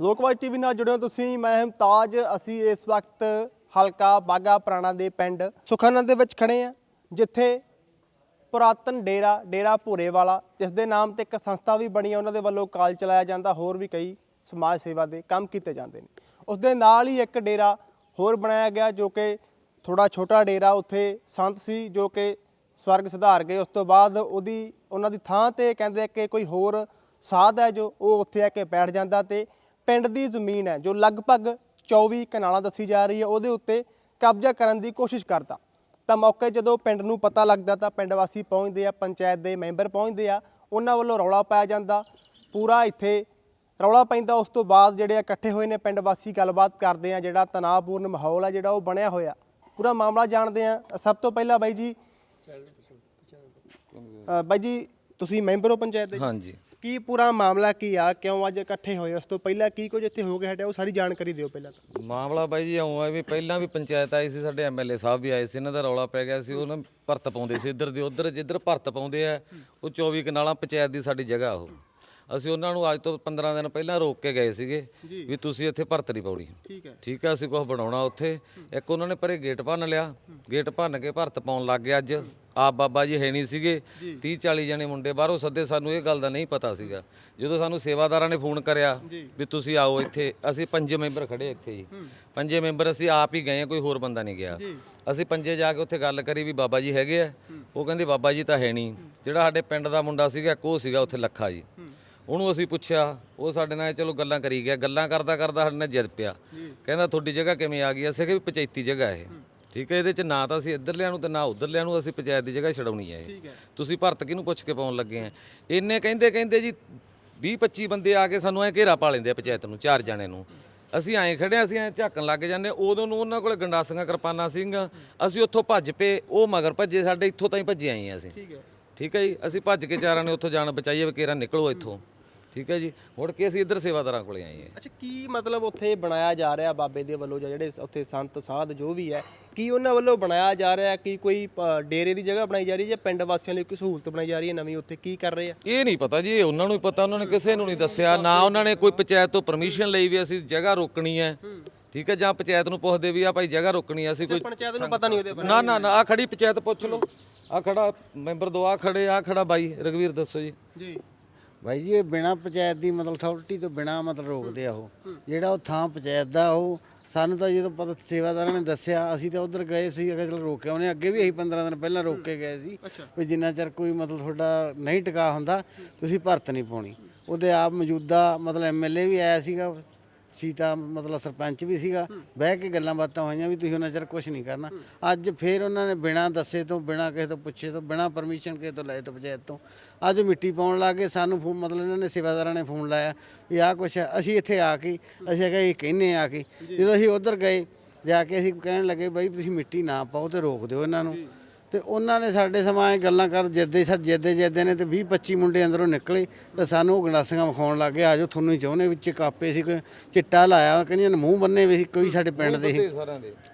ਲੋਕਵਾਈ TV ਨਾਲ ਜੁੜੇ ਹੋ ਤੁਸੀਂ, ਮੈਂ ਹਮਤਾਜ, ਅਸੀਂ ਇਸ ਵਕਤ ਹਲਕਾ ਬਾਗਾ ਪੁਰਾਣਾ ਦੇ ਪਿੰਡ ਸੁਖਾਨੰਦ ਦੇ ਵਿੱਚ ਖੜੇ ਆ ਜਿੱਥੇ ਪੁਰਾਤਨ ਡੇਰਾ ਡੇਰਾ ਭੂਰੇ ਵਾਲਾ ਜਿਸ ਦੇ ਨਾਮ ਤੇ ਇੱਕ ਸੰਸਥਾ ਵੀ ਬਣੀ ਹੈ ਉਹਨਾਂ ਦੇ ਵੱਲੋਂ ਕਾਲ ਚਲਾਇਆ ਜਾਂਦਾ, ਹੋਰ ਵੀ ਕਈ ਸਮਾਜ ਸੇਵਾ ਦੇ ਕੰਮ ਕੀਤੇ ਜਾਂਦੇ ਨੇ। ਉਸ ਦੇ ਨਾਲ ਹੀ ਇੱਕ ਡੇਰਾ ਹੋਰ ਬਣਾਇਆ ਗਿਆ, ਜੋ ਕਿ ਥੋੜਾ ਛੋਟਾ ਡੇਰਾ ਉੱਥੇ ਸੰਤ ਸੀ, ਜੋ ਕਿ ਸਵਰਗ ਸੁਧਾਰ ਗਏ। ਉਸ ਤੋਂ ਬਾਅਦ ਉਹਦੀ, ਉਹਨਾਂ ਦੀ ਥਾਂ ਤੇ ਕਹਿੰਦੇ ਕਿ ਕੋਈ ਹੋਰ ਸਾਧ ਹੈ ਜੋ ਉਹ ਉੱਥੇ ਆ ਕੇ ਬੈਠ ਜਾਂਦਾ ਤੇ ਪਿੰਡ ਦੀ ਜ਼ਮੀਨ ਹੈ ਜੋ ਲਗਭਗ 24 ਕਨਾਲਾਂ ਦੱਸੀ ਜਾ ਰਹੀ ਹੈ ਉਹਦੇ ਉੱਤੇ ਕਬਜ਼ਾ ਕਰਨ ਦੀ ਕੋਸ਼ਿਸ਼ ਕਰਦਾ। ਤਾਂ ਮੌਕੇ ਜਦੋਂ ਪਿੰਡ ਨੂੰ ਪਤਾ ਲੱਗਦਾ ਤਾਂ ਪਿੰਡ ਵਾਸੀ ਪਹੁੰਚਦੇ ਆ ਪੰਚਾਇਤ ਦੇ ਮੈਂਬਰ ਪਹੁੰਚਦੇ ਆ ਉਹਨਾਂ ਵੱਲੋਂ ਰੌਲਾ ਪਾਇਆ ਜਾਂਦਾ। ਪੂਰਾ ਇੱਥੇ ਰੌਲਾ ਪੈਂਦਾ ਉਸ ਤੋਂ ਬਾਅਦ ਜਿਹੜੇ ਆ ਇਕੱਠੇ ਹੋਏ ਨੇ ਪਿੰਡ ਵਾਸੀ ਗੱਲਬਾਤ ਕਰਦੇ ਆ ਜਿਹੜਾ ਤਣਾਅਪੂਰਨ ਮਾਹੌਲ ਆ ਜਿਹੜਾ ਉਹ ਬਣਿਆ ਹੋਇਆ। ਪੂਰਾ ਮਾਮਲਾ ਜਾਣਦੇ ਆ। ਸਭ ਤੋਂ ਪਹਿਲਾਂ ਬਾਈ ਜੀ ਅ, ਬਾਈ ਜੀ ਤੁਸੀਂ ਮੈਂਬਰ ਹੋ ਪੰਚਾਇਤ ਦੇ? ਹਾਂਜੀ। ਕੀ ਪੂਰਾ ਮਾਮਲਾ ਕੀ ਆ? ਕਿਉਂ ਅੱਜ ਇਕੱਠੇ ਹੋਏ ਉਸ ਤੋਂ ਪਹਿਲਾਂ ਕੀ ਕੁਝ ਇੱਥੇ ਹੋ ਗਿਆ ਹਟਿਆ ਉਹ ਸਾਰੀ ਜਾਣਕਾਰੀ ਦਿਓ ਪਹਿਲਾਂ ਤਾਂ। ਮਾਮਲਾ ਬਾਈ ਜੀ ਆਉਂ ਆ ਵੀ ਪਹਿਲਾਂ ਵੀ ਪੰਚਾਇਤ ਆਈ ਸੀ, ਸਾਡੇ ਐਮਐਲਏ ਸਾਹਿਬ ਵੀ ਆਏ ਸੀ, ਇਹਨਾਂ ਦਾ ਰੌਲਾ ਪੈ ਗਿਆ ਸੀ ਉਹਨਾਂ ਭਰਤ ਪਾਉਂਦੇ ਸੀ ਇੱਧਰ ਦੇ, ਉੱਧਰ ਜਿੱਧਰ ਭਰਤ ਪਾਉਂਦੇ ਆ, ਉਹ 24 ਕਨਾਲਾਂ ਪੰਚਾਇਤ ਦੀ ਸਾਡੀ ਜਗ੍ਹਾ ਉਹ। ਅਸੀਂ ਉਹਨਾਂ ਨੂੰ ਅੱਜ ਤੋਂ 15 ਦਿਨ ਪਹਿਲਾਂ ਰੋਕ ਕੇ ਗਏ ਸੀਗੇ ਵੀ ਤੁਸੀਂ ਇੱਥੇ ਭਰਤ ਨਹੀਂ ਪਾਉਣੀ। ਠੀਕ ਹੈ। ਠੀਕ ਅਸੀਂ ਕੁਝ ਬਣਾਉਣਾ ਉੱਥੇ। ਇੱਕ ਉਹਨਾਂ ਨੇ ਪਰੇ ਗੇਟ ਭੰਨ ਲਿਆ। ਗੇਟ ਭੰਨ ਕੇ ਭਰਤ ਪਾਉਣ ਲੱਗ ਗਿਆ ਅੱਜ। ਆਪ ਬਾਬਾ ਜੀ ਹੈ ਨਹੀਂ ਸੀਗੇ। 30 40 ਜਣੇ ਮੁੰਡੇ ਬਾਹਰੋਂ ਸੱਦੇ ਸਾਨੂੰ ਇਹ ਗੱਲ ਦਾ ਨਹੀਂ ਪਤਾ ਸੀਗਾ। ਜਦੋਂ ਸਾਨੂੰ ਸੇਵਾਦਾਰਾਂ ਨੇ ਫੋਨ ਕਰਿਆ ਵੀ ਤੁਸੀਂ ਆਓ ਇੱਥੇ ਅਸੀਂ ਪੰਜੇ ਮੈਂਬਰ ਖੜੇ ਇੱਥੇ ਜੀ। ਪੰਜੇ ਮੈਂਬਰ ਅਸੀਂ ਆਪ ਹੀ ਗਏ ਕੋਈ ਹੋਰ ਬੰਦਾ ਨਹੀਂ ਗਿਆ। ਅਸੀਂ ਪੰਜੇ ਜਾ ਕੇ ਉੱਥੇ ਗੱਲ ਕਰੀ ਵੀ ਬਾਬਾ ਜੀ ਹੈਗੇ ਆ। ਉਹ ਕਹਿੰਦੇ ਬਾਬਾ ਜੀ ਤਾਂ ਹੈ ਨਹੀਂ। ਜਿਹੜਾ ਸਾਡੇ ਪਿੰਡ ਦਾ ਮੁੰਡਾ ਸੀਗਾ ਉਹ ਸੀਗਾ ਉੱਥੇ ਲੱਖਾ ਜੀ। ਉਹਨੂੰ ਅਸੀਂ ਪੁੱਛਿਆ ਉਹ ਸਾਡੇ ਨਾਲ ਚਲੋ ਗੱਲਾਂ ਕਰੀ ਗਿਆ ਗੱਲਾਂ ਕਰਦਾ ਕਰਦਾ ਸਾਡੇ ਨਾਲ ਜਿੱਦ ਪਿਆ। ਕਹਿੰਦਾ ਤੁਹਾਡੀ ਜਗ੍ਹਾ ਕਿਵੇਂ ਆ ਗਈ? ਅਸੀਂ ਵੀ ਪੰਚਾਇਤੀ ਜਗ੍ਹਾ ਇਹ। ਠੀਕ ਹੈ ਇਹਦੇ ਚ ਨਾ ਤਾਂ ਅਸੀਂ ਇੱਧਰ ਲਿਆਂ ਨੂੰ ਤੇ ਨਾ ਉੱਧਰ ਲਿਆਂ ਨੂੰ ਅਸੀਂ ਪੰਚਾਇਤ ਦੀ ਜਗ੍ਹਾ ਛਡਾਉਣੀ ਹੈ ਇਹ। ਤੁਸੀਂ ਭਰਤ ਕਿਹਨੂੰ ਪੁੱਛ ਕੇ ਪਾਉਣ ਲੱਗੇ ਆ? ਇੰਨੇ ਕਹਿੰਦੇ ਕਹਿੰਦੇ ਜੀ 20 25 ਬੰਦੇ ਆ ਕੇ ਸਾਨੂੰ ਐ ਘੇਰਾ ਪਾ ਲੈਂਦੇ ਆ ਪੰਚਾਇਤ ਨੂੰ ਚਾਰ ਜਣੇ ਨੂੰ। ਅਸੀਂ ਐਂ ਖੜੇ ਅਸੀਂ ਐਂ ਝਾਕਣ ਲੱਗ ਜਾਂਦੇ ਉਦੋਂ ਨੂੰ ਉਹਨਾਂ ਕੋਲੇ ਗੰਡਾਸੀਆਂ ਕਿਰਪਾਨਾਂ ਸਿੰਘ ਅਸੀਂ ਉੱਥੋਂ ਭੱਜ ਪਏ ਉਹ ਮਗਰ ਭੱਜੇ ਸਾਡੇ ਇੱਥੋਂ ਤਾਂ ਹੀ ਭੱਜੇ ਆਏ ਹਾਂ ਅਸੀਂ। ਠੀਕ ਹੈ। ਠੀਕ ਹੈ ਜੀ ਅਸੀਂ ਭੱਜ ਕੇ ਚਾਰਾਂ ਨੇ ਉੱਥੋਂ ਜਾਨ ਬਚਾਈਏ ਵੀ ਕੇਰਾ ਨਿਕਲੋ ਇੱਥੋਂ। ਠੀਕ ਹੈ ਜੀ। ਮੁੜ ਕੇ ਅਸੀਂ ਇੱਧਰ ਸੇਵਾਦਾਰਾਂ ਕੋਲੇ ਆਏ ਹਾਂ। ਅੱਛਾ ਕੀ ਮਤਲਬ ਉੱਥੇ ਬਣਾਇਆ ਜਾ ਰਿਹਾ ਬਾਬੇ ਦੇ ਵੱਲੋਂ ਜਾਂ ਜਿਹੜੇ ਉੱਥੇ ਸੰਤ ਸਾਧ ਜੋ ਵੀ ਹੈ ਕੀ ਉਹਨਾਂ ਵੱਲੋਂ ਬਣਾਇਆ ਜਾ ਰਿਹਾ ਕਿ ਕੋਈ ਅ, ਡੇਰੇ ਦੀ ਜਗ੍ਹਾ ਬਣਾਈ ਜਾ ਰਹੀ ਹੈ ਜਾਂ ਪਿੰਡ ਵਾਸੀਆਂ ਲਈ ਕੋਈ ਸਹੂਲਤ ਬਣਾਈ ਜਾ ਰਹੀ ਹੈ ਨਵੀਂ ਉੱਥੇ ਕੀ ਕਰ ਰਹੇ ਆ? ਇਹ ਨਹੀਂ ਪਤਾ ਜੀ ਇਹ ਉਹਨਾਂ ਨੂੰ ਹੀ ਪਤਾ ਉਹਨਾਂ ਨੇ ਕਿਸੇ ਨੂੰ ਨਹੀਂ ਦੱਸਿਆ। ਨਾ ਉਹਨਾਂ ਨੇ ਕੋਈ ਪੰਚਾਇਤ ਤੋਂ ਪਰਮਿਸ਼ਨ ਲਈ ਵੀ ਅਸੀਂ ਜਗ੍ਹਾ ਰੋਕਣੀ ਹੈ। ਠੀਕ ਹੈ ਜਾਂ ਪੰਚਾਇਤ ਨੂੰ ਪੁੱਛਦੇ ਵੀ ਆ ਭਾਈ ਜਗ੍ਹਾ ਰੋਕਣੀ ਹੈ ਅਸੀਂ ਕੋਈ ਪੰਚਾਇਤ ਨੂੰ ਪਤਾ ਨਹੀਂ ਉਹਦੇ ਬਾਰੇ। ਨਾ ਨਾ ਨਾ ਆ ਖੜੀ ਪੰਚਾਇਤ ਪੁੱਛ ਲਓ। ਆ ਖੜਾ ਮੈਂਬਰ ਦੋ ਆ ਖੜੇ ਆ ਖੜਾ ਬਾਈ ਰਗਵੀਰ ਦੱਸੋ ਜੀ। ਜੀ। ਭਾਈ ਜੀ ਇਹ ਬਿਨਾ ਪੰਚਾਇਤ ਦੀ ਮਤਲਬ ਅਥਾਰਟੀ ਤੋਂ ਬਿਨਾ ਮਤਲਬ ਰੋਕਦੇ ਆ ਉਹ। ਜਿਹੜਾ ਉਹ ਥਾਂ ਪੰਚਾਇਤ ਦਾ ਉਹ ਸਾਨੂੰ ਤਾਂ ਜਦੋਂ ਪਤਾ ਸੇਵਾਦਾਰਾਂ ਨੇ ਦੱਸਿਆ ਅਸੀਂ ਤਾਂ ਉਧਰ ਗਏ ਸੀ ਅਗੇ ਚਲ ਰੋਕਿਆ ਉਹਨੇ ਅੱਗੇ ਵੀ ਅਸੀਂ 15 ਦਿਨ ਪਹਿਲਾਂ ਰੋਕ ਕੇ ਗਏ ਸੀ ਵੀ ਜਿੰਨਾ ਚਿਰ ਕੋਈ ਮਤਲਬ ਤੁਹਾਡਾ ਨਹੀਂ ਟਿਕਾ ਹੁੰਦਾ ਤੁਸੀਂ ਭਰਤ ਨਹੀਂ ਪਾਉਣੀ। ਉਹਦੇ ਆਪ ਮੌਜੂਦਾ ਮਤਲਬ ਐਮਐਲਏ ਵੀ ਆਇਆ ਸੀਗਾ ਸੀਤਾ ਮਤਲਬ ਸਰਪੰਚ ਵੀ ਸੀਗਾ ਬਹਿ ਕੇ ਗੱਲਾਂ ਬਾਤਾਂ ਹੋਈਆਂ ਵੀ ਤੁਸੀਂ ਉਹਨਾਂ ਚਿਰ ਕੁਝ ਨਹੀਂ ਕਰਨਾ। ਅੱਜ ਫੇਰ ਉਹਨਾਂ ਨੇ ਬਿਨਾਂ ਦੱਸੇ ਤੋਂ ਬਿਨਾਂ ਕਿਸੇ ਤੋਂ ਪੁੱਛੇ ਤੋਂ ਬਿਨਾਂ ਪਰਮਿਸ਼ਨ ਕਿਸੇ ਤੋਂ ਲਏ ਤੋਂ ਪੰਚਾਇਤ ਤੋਂ ਅੱਜ ਮਿੱਟੀ ਪਾਉਣ ਲੱਗੇ ਸਾਨੂੰ ਫੋਨ ਮਤਲਬ ਇਹਨਾਂ ਨੇ ਸੇਵਾਦਾਰਾਂ ਨੇ ਫੋਨ ਲਾਇਆ ਵੀ ਆਹ ਕੁਛ ਹੈ ਅਸੀਂ ਇੱਥੇ ਆ ਕੇ ਅਸੀਂ ਕਿਹਾ ਇਹ ਕਹਿੰਨੇ ਆ ਕੇ। ਜਦੋਂ ਅਸੀਂ ਉਧਰ ਗਏ ਜਾ ਕੇ ਅਸੀਂ ਕਹਿਣ ਲੱਗੇ ਬਈ ਤੁਸੀਂ ਮਿੱਟੀ ਨਾ ਪਾਓ ਤੇ ਰੋਕ ਦਿਓ ਇਹਨਾਂ ਨੂੰ। ਤੇ ਉਹਨਾਂ ਨੇ ਸਾਡੇ ਸਮਾਂ ਇਹ ਗੱਲਾਂ ਕਰ ਜਿੱਦੇ ਸਰ ਜਿੱਦੇ ਜਿੱਦੇ ਨੇ ਤੇ 20 25 ਮੁੰਡੇ ਅੰਦਰੋਂ ਨਿਕਲੇ ਤੇ ਸਾਨੂੰ ਉਹ ਗੰਡਾਸੀਆਂ ਵਿਖਾਉਣ ਲੱਗੇ ਆਜੋ ਤੁਹਾਨੂੰ ਹੀ ਚਾਹੁੰਦੇ ਵਿੱਚ ਕਾਪੇ ਸੀ ਕੋਈ ਚਿੱਟਾ ਲਾਇਆ ਕਹਿੰਦੀਆਂ ਮੂੰਹ ਬੰਨੇ ਵੀ ਸੀ ਕੋਈ ਸਾਡੇ ਪਿੰਡ ਦੇ ਸੀ।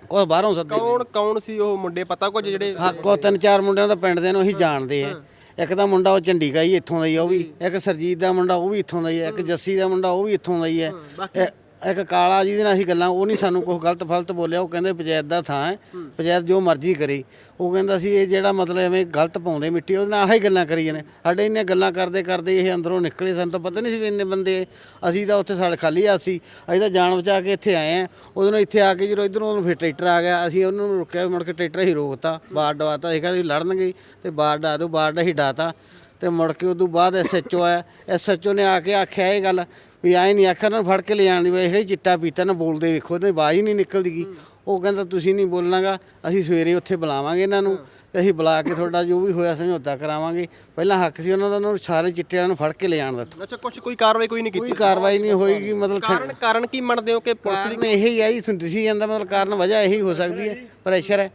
ਕੋਈ ਬਾਹਰੋਂ ਸੱਦੇ ਕੌਣ ਕੌਣ ਸੀ ਉਹ ਮੁੰਡੇ ਪਤਾ ਕੁਝ ਜਿਹੜੇ ਹਾਂ ਕੋ ਤਿੰਨ ਚਾਰ ਮੁੰਡਿਆਂ ਦਾ ਪਿੰਡ ਦੇ ਨੂੰ ਅਸੀਂ ਜਾਣਦੇ ਆ। ਇੱਕ ਤਾਂ ਮੁੰਡਾ ਉਹ ਚੰਡੀਗੜ੍ਹ ਹੀ ਇੱਥੋਂ ਦਾ ਹੀ ਆ ਉਹ ਵੀ ਇੱਕ ਸਰਜੀਤ ਦਾ ਮੁੰਡਾ ਉਹ ਵੀ ਇੱਥੋਂ ਦਾ ਹੀ ਹੈ ਇੱਕ ਜੱਸੀ ਦਾ ਮੁੰਡਾ ਉਹ ਵੀ ਇੱਥੋਂ ਦਾ ਹੀ ਹੈ ਇਹ- ਇੱਕ ਕਾਲਾ ਜਿਹਦੇ ਨਾਲ ਅਸੀਂ ਗੱਲਾਂ ਉਹ ਨਹੀਂ ਸਾਨੂੰ ਕੁਝ ਗਲਤ ਫਲਤ ਬੋਲਿਆ ਉਹ ਕਹਿੰਦੇ ਪੰਚਾਇਤ ਦਾ ਥਾਂ ਹੈ ਪੰਚਾਇਤ ਜੋ ਮਰਜ਼ੀ ਕਰੇ। ਉਹ ਕਹਿੰਦਾ ਸੀ ਇਹ ਜਿਹੜਾ ਮਤਲਬ ਐਵੇਂ ਗਲਤ ਪਾਉਂਦੇ ਮਿੱਟੀ ਉਹਦੇ ਨਾਲ ਆਹੀ ਗੱਲਾਂ ਕਰੀ ਜਾਂਦੇ। ਸਾਡੇ ਇੰਨੇ ਗੱਲਾਂ ਕਰਦੇ ਕਰਦੇ ਇਹ ਅੰਦਰੋਂ ਨਿਕਲੇ ਸਾਨੂੰ ਤਾਂ ਪਤਾ ਨਹੀਂ ਸੀ ਵੀ ਇੰਨੇ ਬੰਦੇ ਅਸੀਂ ਤਾਂ ਉੱਥੇ ਸਾਡੇ ਖਾਲੀ ਆ ਸੀ। ਅਸੀਂ ਤਾਂ ਜਾਣ ਬਚਾ ਕੇ ਇੱਥੇ ਆਏ ਆ ਉਦੋਂ ਨੂੰ ਇੱਥੇ ਆ ਕੇ ਜਦੋਂ ਇਧਰੋਂ ਉਹਨੂੰ ਫਿਰ ਟਰੈਕਟਰ ਆ ਗਿਆ ਅਸੀਂ ਉਹਨਾਂ ਨੂੰ ਰੁਕਿਆ ਮੁੜ ਕੇ ਟਰੈਕਟਰ ਹੀ ਰੋਕਤਾ। ਬਾੜ ਡਵਾਤਾ ਇਹ ਕਹਿੰਦੇ ਲੜਨਗੇ। ਤੇ ਬਾੜ ਡਾ ਦੋ ਬਾੜ ਹੀ ਡਾਤਾ ਤੇ ਮੁੜ ਕੇ ਉਦੋਂ ਬਾਅਦ ਐਸਐਚਓ ਆਇਆ। ਐਸਐਚਓ ਨੇ ਆ ਕੇ ਆਖਿਆ ਇਹ ਗੱਲ ਵੀ ਆਏ ਨਹੀਂ ਉਹਨਾਂ ਨੂੰ ਫੜ ਕੇ ਲੈ ਜਾਣ ਦੀ ਵੇਖ ਇਹ ਚਿੱਟਾ ਪੀਤਾ ਨਾ ਬੋਲਦੇ ਵੇਖੋ ਤੇ ਆਵਾਜ਼ ਹੀ ਨਹੀਂ ਨਿਕਲਦੀ ਗੀ ਉਹ ਕਹਿੰਦਾ ਤੁਸੀਂ ਨਹੀਂ ਬੋਲਣਾਗਾ ਅਸੀਂ ਸਵੇਰੇ ਉੱਥੇ ਬੁਲਾਵਾਂਗੇ ਇਹਨਾਂ ਨੂੰ ਤੇ ਅਸੀਂ ਬੁਲਾ ਕੇ ਤੁਹਾਡਾ ਜੋ ਵੀ ਹੋਇਆ ਸਮਝੌਤਾ ਕਰਾਵਾਂਗੇ। ਪਹਿਲਾਂ ਹੱਕ ਸੀ ਉਹਨਾਂ ਦਾ ਉਹਨਾਂ ਨੂੰ ਸਾਰੇ ਚਿੱਟਿਆਂ ਨੂੰ ਫੜ ਕੇ ਲੈ ਜਾਣ ਦਾ। ਅੱਛਾ ਕੁਝ ਕੋਈ ਕਾਰਵਾਈ ਕੋਈ ਨਹੀਂ ਕੋਈ ਕੀਤੀ ਕਾਰਵਾਈ ਨਹੀਂ ਹੋਏਗੀ ਮਤਲਬ ਕਾਰਨ ਕਾਰਨ ਕੀ ਮੰਨਦੇ ਹੋ ਕਿ ਪੁਲਿਸ ਕਾਰਨ ਇਹੀ ਆਈ ਦਿਸੀ ਜਾਂਦਾ ਮਤਲਬ ਕਾਰਨ ਵਜ੍ਹਾ ਇਹੀ ਹੋ ਸਕਦੀ ਹੈ ਪ੍ਰੈਸ਼ਰ ਹੈ।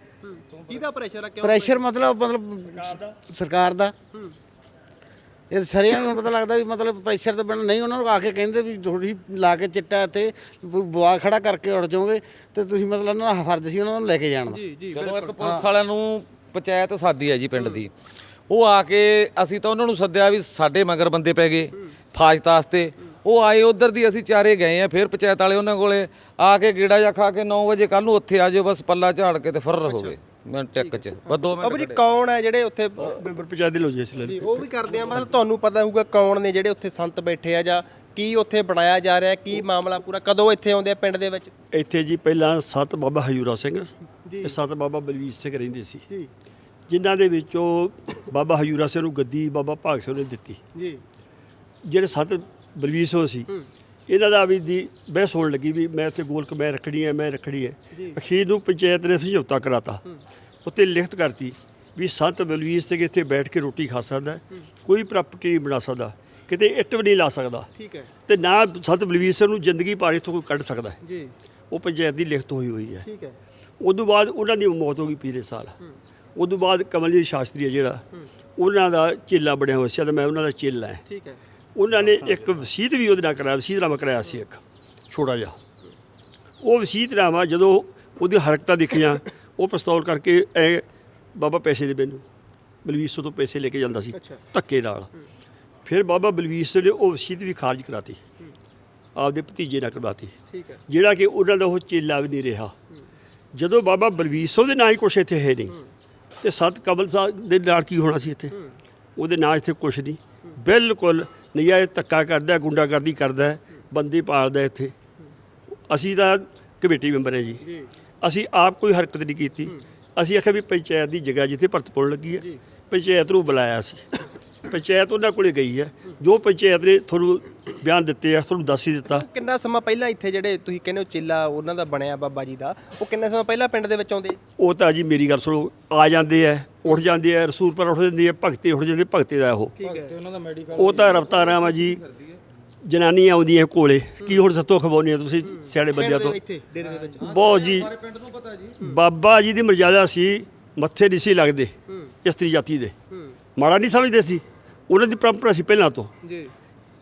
ਕਿਹਦਾ ਪ੍ਰੈਸ਼ਰ ਆ ਕਿਉਂ? ਪ੍ਰੈਸ਼ਰ ਮਤਲਬ ਮਤਲਬ ਸਰਕਾਰ ਦਾ। ਇਹ ਸਰਿਆਂ ਨੂੰ ਪਤਾ ਲੱਗਦਾ ਵੀ ਮਤਲਬ ਪ੍ਰੈਸ਼ਰ ਤੋਂ ਬਿਨਾਂ ਨਹੀਂ ਉਹਨਾਂ ਨੂੰ ਆ ਕੇ ਕਹਿੰਦੇ ਵੀ ਥੋੜੀ ਲਾ ਕੇ ਚਿੱਟਾ ਤੇ ਬੁਆ ਖੜਾ ਕਰਕੇ ਉੜ ਜਾਓਗੇ ਤੇ ਤੁਸੀਂ ਮਤਲਬ ਉਹਨਾਂ ਦਾ ਫਰਜ਼ ਸੀ ਉਹਨਾਂ ਨੂੰ ਲੈ ਕੇ ਜਾਣ ਦਾ। ਜੀ ਜੀ ਚਲੋ ਇੱਕ ਪੁਲਿਸ ਵਾਲਿਆਂ ਨੂੰ ਪੰਚਾਇਤ ਸਾਦੀ ਹੈ ਜੀ ਪਿੰਡ ਦੀ ਉਹ ਆ ਕੇ ਅਸੀਂ ਤਾਂ ਉਹਨਾਂ ਨੂੰ ਸੱਦਿਆ ਵੀ ਸਾਡੇ ਮਗਰ ਬੰਦੇ ਪੈ ਗਏ ਫਾਜਤਾਸ ਤੇ ਉਹ ਆਏ ਉਧਰ ਦੀ ਅਸੀਂ ਚਾਰੇ ਗਏ ਆ ਫਿਰ ਪੰਚਾਇਤ ਵਾਲੇ ਉਹਨਾਂ ਕੋਲੇ ਆ ਕੇ ਗੇੜਾ ਜਾ ਖਾ ਕੇ 9 ਵਜੇ ਕੱਲ ਨੂੰ ਉੱਥੇ ਆ ਜਾਓ ਬਸ ਪੱਲਾ ਝਾੜ ਕੇ ਤੇ ਫਰਰ ਹੋ ਗਏ। ਮੈਂ ਟਿੱਕ ਚ। ਬਸ 2 ਬਾਬੂ ਮਿੰਟ ਜੀ ਕੌਣ ਹੈ ਜਿਹੜੇ ਉੱਥੇ ਮੈਂਬਰ ਪੰਚਾਇਤ ਦੇ ਲੋ ਜੀ ਇਸ ਲਈ ਉਹ ਵੀ ਕਰਦੇ ਆ। ਮਤਲਬ ਤੁਹਾਨੂੰ ਪਤਾ ਹੋਊਗਾ ਕੌਣ ਨੇ ਜਿਹੜੇ ਉੱਥੇ ਸੰਤ ਬੈਠੇ ਆ ਜਾਂ ਕੀ ਉੱਥੇ ਬਣਾਇਆ ਜਾ ਰਿਹਾ ਕੀ ਮਾਮਲਾ ਪੂਰਾ ਕਦੋਂ ਇੱਥੇ ਆਉਂਦੇ ਆ ਪਿੰਡ ਦੇ ਵਿੱਚ? ਇੱਥੇ ਜੀ ਪਹਿਲਾਂ ਸਤ ਬਾਬਾ ਹਜੂਰਾ ਸਿੰਘ ਤੇ ਸਤ ਬਾਬਾ ਬਲਵੀਰ ਸਿੰਘ ਰਹਿੰਦੇ ਸੀ। ਜੀ। ਜਿਨ੍ਹਾਂ ਦੇ ਵਿੱਚੋਂ ਬਾਬਾ ਹਜੂਰਾ ਸਿੰਘ ਨੂੰ ਗੱਦੀ ਬਾਬਾ ਭਾਗ ਸਿੰਘ ਨੇ ਦਿੱਤੀ। ਜੀ। ਜਿਹੜੇ ਸਤ ਬਲਵੀਰ ਸਿੰਘ ਸੀ ਇਹਨਾਂ ਦਾ ਵੀ ਦੀ ਬਹਿਸ ਹੋਣ ਲੱਗੀ ਵੀ ਮੈਂ ਇੱਥੇ ਗੋਲਕ ਮੈਂ ਰੱਖਣੀ ਹੈ ਮੈਂ ਰੱਖਣੀ ਹੈ। ਅਖੀਰ ਨੂੰ ਪੰਚਾਇਤ ਨੇ ਸਮਝੌਤਾ ਕਰਾਤਾ। ਉੱਤੇ ਲਿਖਤ ਕਰਤੀ ਵੀ ਸੰਤ ਬਲਵੀਰ ਸਿੰਘ ਇੱਥੇ ਬੈਠ ਕੇ ਰੋਟੀ ਖਾ ਸਕਦਾ ਕੋਈ ਪ੍ਰਾਪਰਟੀ ਨਹੀਂ ਬਣਾ ਸਕਦਾ ਕਿਤੇ ਇੱਟ ਵੀ ਨਹੀਂ ਲਾ ਸਕਦਾ। ਠੀਕ ਹੈ। ਤੇ ਨਾ ਸੰਤ ਬਲਵੀਰ ਸਿੰਘ ਨੂੰ ਜ਼ਿੰਦਗੀ ਭਰ ਇੱਥੋਂ ਕੋਈ ਕੱਢ ਸਕਦਾ ਜੀ। ਉਹ ਪੰਚਾਇਤ ਦੀ ਲਿਖਤ ਹੋਈ ਹੋਈ ਹੈ। ਠੀਕ ਹੈ। ਉਦੋਂ ਬਾਅਦ ਉਹਨਾਂ ਦੀ ਮੌਤ ਹੋ ਗਈ ਪੀਰੇ ਸਾਲ। ਉਦੋਂ ਬਾਅਦ ਕਮਲਜੀਤ ਸ਼ਾਸਤਰੀ ਹੈ ਜਿਹੜਾ ਉਹਨਾਂ ਦਾ ਚੇਲਾ ਬਣਿਆ ਹੋਇਆ ਸੀ ਤੇ ਮੈਂ ਉਹਨਾਂ ਦਾ ਚੇਲਾ ਹੈ। ਠੀਕ ਹੈ। ਉਹਨਾਂ ਨੇ ਇੱਕ ਵਸੀਤ ਵੀ ਉਹਦੇ ਨਾਲ ਕਰਾਇਆ ਵਸੀਤਨਾਮਾ ਕਰਾਇਆ ਸੀ ਇੱਕ ਛੋਟਾ ਜਿਹਾ। ਉਹ ਵਸੀਤਨਾਮਾ ਜਦੋਂ ਉਹਦੀ ਹਰਕਤਾਂ ਦੇਖੀਆਂ ਉਹ ਪਿਸਤੌਲ ਕਰਕੇ ਐ ਬਾਬਾ ਪੈਸੇ ਦੇ ਮੈਨੂੰ ਬਲਵੀਰ ਸਿੰਘ ਤੋਂ ਪੈਸੇ ਲੈ ਕੇ ਜਾਂਦਾ ਸੀ। ਧੱਕੇ ਨਾਲ। ਫਿਰ ਬਾਬਾ ਬਲਵੀਰ ਸਿੰਘ ਨੇ ਉਹ ਵਸੀਤ ਵੀ ਖਾਰਜ ਕਰਾਤੀ ਆਪਦੇ ਭਤੀਜੇ ਨਾਲ ਕਰਵਾਤੀ। ਠੀਕ ਹੈ। ਜਿਹੜਾ ਕਿ ਉਹਨਾਂ ਦਾ ਉਹ ਚੇਲਾ ਵੀ ਨਹੀਂ ਰਿਹਾ। ਜਦੋਂ ਬਾਬਾ ਬਲਵੀਰ ਸਿੰਘ ਦੇ ਨਾਂ ਹੀ ਕੁਛ ਇੱਥੇ ਹੈ ਨਹੀਂ ਤੇ ਸਤ ਕਮਲ ਸਾਹਿਬ ਦੇ ਨਾਲ ਕੀ ਹੋਣਾ ਸੀ ਇੱਥੇ? ਉਹਦੇ ਨਾਂ ਇੱਥੇ ਕੁਛ ਨਹੀਂ। ਬਿਲਕੁਲ ਨਜਾਇਜ਼ ਧੱਕਾ ਕਰਦਾ ਗੁੰਡਾਗਰਦੀ ਕਰਦਾ ਬੰਦੀ ਪਾਲਦਾ ਇੱਥੇ। ਅਸੀਂ ਤਾਂ ਕਮੇਟੀ ਮੈਂਬਰ ਹਾਂ ਜੀ। ਅਸੀਂ ਆਪ ਕੋਈ ਹਰਕਤ ਨਹੀਂ ਕੀਤੀ। ਅਸੀਂ ਆਖਿਆ ਵੀ ਪੰਚਾਇਤ ਦੀ ਜਗ੍ਹਾ ਜਿੱਥੇ ਭਰਤ ਪਾਉਣ ਲੱਗੀ ਹੈ ਪੰਚਾਇਤ ਨੂੰ ਬੁਲਾਇਆ ਸੀ ਪੰਚਾਇਤ ਉਹਨਾਂ ਕੋਲੇ ਗਈ ਹੈ ਜੋ ਪੰਚਾਇਤ ਨੇ ਤੁਹਾਨੂੰ ਬਿਆਨ ਦਿੱਤੇ ਆ ਤੁਹਾਨੂੰ ਦੱਸ ਹੀ ਦਿੱਤਾ। ਕਿੰਨਾ ਸਮਾਂ ਪਹਿਲਾਂ ਇੱਥੇ ਜਿਹੜੇ ਤੁਸੀਂ ਕਹਿੰਦੇ ਹੋ ਚੇਲਾ ਉਹਨਾਂ ਦਾ ਬਣਿਆ ਬਾਬਾ ਜੀ ਦਾ ਉਹ ਕਿੰਨਾ ਸਮਾਂ ਪਹਿਲਾਂ ਪਿੰਡ ਦੇ ਵਿੱਚ ਆਉਂਦੇ? ਉਹ ਤਾਂ ਜੀ ਮੇਰੀ ਗੱਲ ਸੁਣੋ ਆ ਜਾਂਦੇ ਆ। ਉੱਠ ਜਾਂਦੇ ਆ ਰਸੂਲ ਪਰ ਉੱਠ ਜਾਂਦੇ ਆ ਭਗਤੇ ਉੱਠ ਜਾਂਦੇ ਭਗਤੇ ਦਾ ਉਹ। ਠੀਕ ਹੈ। ਉਹ ਤਾਂ ਰਫਤਾਰ ਆ ਜੀ। ਜਨਾਨੀਆਂ ਆਉਂਦੀਆਂ ਕੋਲੇ। ਕੀ ਹੁਣ ਸੱਤੋਂ ਖਵਾਉਣੀ ਆ ਤੁਸੀਂ? ਸਿਆਣੇ ਬੰਦਿਆਂ ਤੋਂ। ਬਹੁਤ ਜੀ। ਬਾਬਾ ਜੀ ਦੀ ਮਰਜ਼ਾਦਾ ਸੀ ਮੱਥੇ ਨਹੀਂ ਸੀ ਲੱਗਦੇ ਇਸਤਰੀ ਜਾਤੀ ਦੇ। ਮਾੜਾ ਨਹੀਂ ਸਮਝਦੇ ਸੀ। ਉਹਨਾਂ ਦੀ ਪਰੰਪਰਾ ਸੀ ਪਹਿਲਾਂ ਤੋਂ। ਜੀ।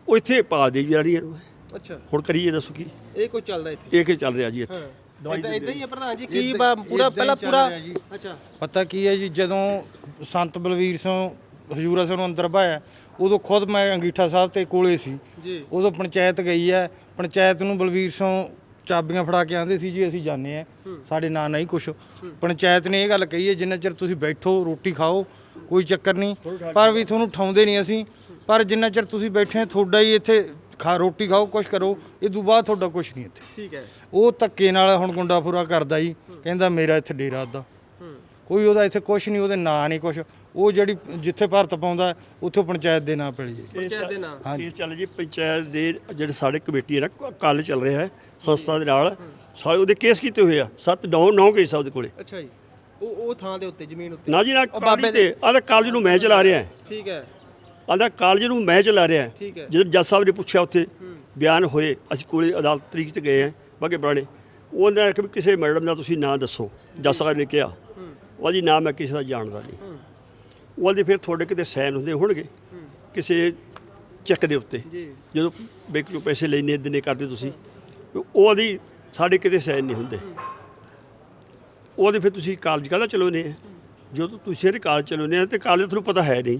ਉਹ ਇੱਥੇ ਪਾ ਦੇ ਨੂੰ। ਅੱਛਾ। ਹੁਣ ਕਰੀਏ ਦੱਸੋ ਕੀ? ਇਹ ਕੋਈ ਚੱਲਦਾ ਇੱਥੇ? ਇਹ ਕੀ ਚੱਲ ਰਿਹਾ ਜੀ ਇੱਥੇ? ਇਦਾਂ ਇਦਾਂ ਹੀ ਹੈ ਪ੍ਰਧਾਨ ਜੀ ਕੀ ਬਾ- ਪੂਰਾ ਪਹਿਲਾਂ ਪੂਰਾ ਅੱਛਾ। ਪਤਾ ਕੀ ਹੈ ਜੀ ਜਦੋਂ ਸੰਤ ਬਲਵੀਰ ਸਿੰਘ ਹਜੂਰਾ ਸਿੰਘ ਨੂੰ ਅੰਦਰ ਭਾਇਆ ਉਦੋਂ ਖੁਦ ਮੈਂ ਅੰਗੀਠਾ ਸਾਹਿਬ ਤੇ ਕੋਲੇ ਸੀ। ਜੀ। ਉਦੋਂ ਪੰਚਾਇਤ ਗਈ ਹੈ ਪੰਚਾਇਤ ਨੂੰ ਬਲਵੀਰ ਸਿੰਘ ਚਾਬੀਆਂ ਫੜਾ ਕੇ ਆਂਦੇ ਸੀ ਜੀ ਅਸੀਂ ਜਾਣੇ ਆ ਸਾਡੇ ਨਾਂ ਨਹੀਂ ਕੁਛ। ਪੰਚਾਇਤ ਨੇ ਇਹ ਗੱਲ ਕਹੀ ਹੈ ਜਿੰਨਾ ਚਿਰ ਤੁਸੀਂ ਬੈਠੋ ਰੋਟੀ ਖਾਓ ਕੋਈ ਚੱਕਰ ਨਹੀਂ। ਪਰ ਵੀ ਤੁਹਾਨੂੰ ਠਾਉਂਦੇ ਨਹੀਂ ਅਸੀਂ। ਪਰ ਜਿੰਨਾ ਚਿਰ ਤੁਸੀਂ ਬੈਠੇ ਆ ਤੁਹਾਡਾ ਹੀ ਇੱਥੇ ਖਾ ਰੋਟੀ ਖਾਓ ਕੁਛ ਕਰੋ ਇਹ ਤੋਂ ਬਾਅਦ ਤੁਹਾਡਾ ਕੁਛ ਨਹੀਂ ਇੱਥੇ। ਠੀਕ ਹੈ। ਉਹ ਧੱਕੇ ਨਾਲ ਹੁਣ ਗੁੰਡਾ ਪੂਰਾ ਕਰਦਾ ਜੀ ਕਹਿੰਦਾ ਮੇਰਾ ਇੱਥੇ ਡੇਰਾ ਦਾ ਕੋਈ ਉਹਦਾ ਇੱਥੇ ਕੁਛ ਨਹੀਂ ਉਹਦੇ ਨਾਂ ਨਹੀਂ ਕੁਛ। ਉਹ ਜਿਹੜੀ ਜਿੱਥੇ ਭਾਰਤ ਪਾਉਂਦਾ ਉੱਥੋਂ ਪੰਚਾਇਤ ਦੇ ਨਾਂ ਪੈਲੀ ਜੀ। ਪੰਚਾਇਤ ਦੇ ਇਹ ਚੱਲ ਜੀ ਪੰਚਾਇਤ ਦੇ ਜਿਹੜੇ ਸਾਡੇ ਕਮੇਟੀ ਹੈ ਨਾ ਕੱਲ ਚੱਲ ਰਿਹਾ ਹੈ ਸੰਸਥਾ ਦੇ ਨਾਲ। ਸਾਰੇ ਉਹਦੇ ਕੇਸ ਕੀਤੇ ਹੋਏ ਆ ਸੱਤ ਨੌ ਨੌ ਕੇਸ ਆ ਉਹਦੇ ਕੋਲੇ। ਅੱਛਾ ਜੀ। ਉਹ ਉਹ ਥਾਂ ਦੇ ਉੱਤੇ ਜ਼ਮੀਨ ਉੱਤੇ। ਨਾ ਜੀ ਨਾ ਬਾਬੇ ਤੇ ਆਂਦਾ ਕਾਲਜ ਨੂੰ ਮੈਂ ਚਲਾ ਰਿਹਾ। ਠੀਕ ਹੈ। ਆਂਦਾ ਕਾਲਜ ਨੂੰ ਮੈਂ ਚਲਾ ਰਿਹਾ ਠੀਕ ਹੈ। ਜਦੋਂ ਜੱਜ ਸਾਹਿਬ ਨੇ ਪੁੱਛਿਆ ਉੱਥੇ ਬਿਆਨ ਹੋਏ ਅਸੀਂ ਕੋਲੇ ਅਦਾਲਤ ਤਰੀਕ ਤੇ ਗਏ ਆ ਬਾਗੇ ਪੁਰਾਣੇ। ਉਹਨਾਂ ਨੇ ਕਿਹਾ ਵੀ ਕਿਸੇ ਮੈਡਮ ਦਾ ਤੁਸੀਂ ਨਾਂ ਦੱਸੋ। ਜੱਜ ਸਾਹਿਬ ਨੇ ਕਿਹਾ। ਉਹ ਜੀ ਨਾਂ ਮੈਂ ਕਿਸੇ ਦਾ ਜਾਣਦਾ ਨਹੀਂ। ਉਹਦੇ ਫਿਰ ਤੁਹਾਡੇ ਕਿਤੇ ਸਾਈਨ ਹੁੰਦੇ ਹੋਣਗੇ। ਕਿਸੇ ਚੈੱਕ ਦੇ ਉੱਤੇ। ਜੀ। ਜਦੋਂ ਬੈਂਕ ਚੋਂ ਪੈਸੇ ਲੈਣੇ ਦਿਨੇ ਕਰਦੇ ਤੁਸੀਂ ਉਹਦੀ ਸਾਡੇ ਕਿਤੇ ਸਾਈਨ ਨਹੀਂ ਹੁੰਦੇ। ਉਹਦੇ ਫਿਰ ਤੁਸੀਂ ਕਾਲਜ ਕਾਹਦਾ ਚਲਾਉਂਦੇ ਆ? ਜਦੋਂ ਤੁਸੀਂ ਇਹ ਕਾਲਜ ਚਲਾਉਂਦੇ ਆ ਤੇ ਕਾਲਜ ਤੁਹਾਨੂੰ ਪਤਾ ਹੈ ਨਹੀਂ।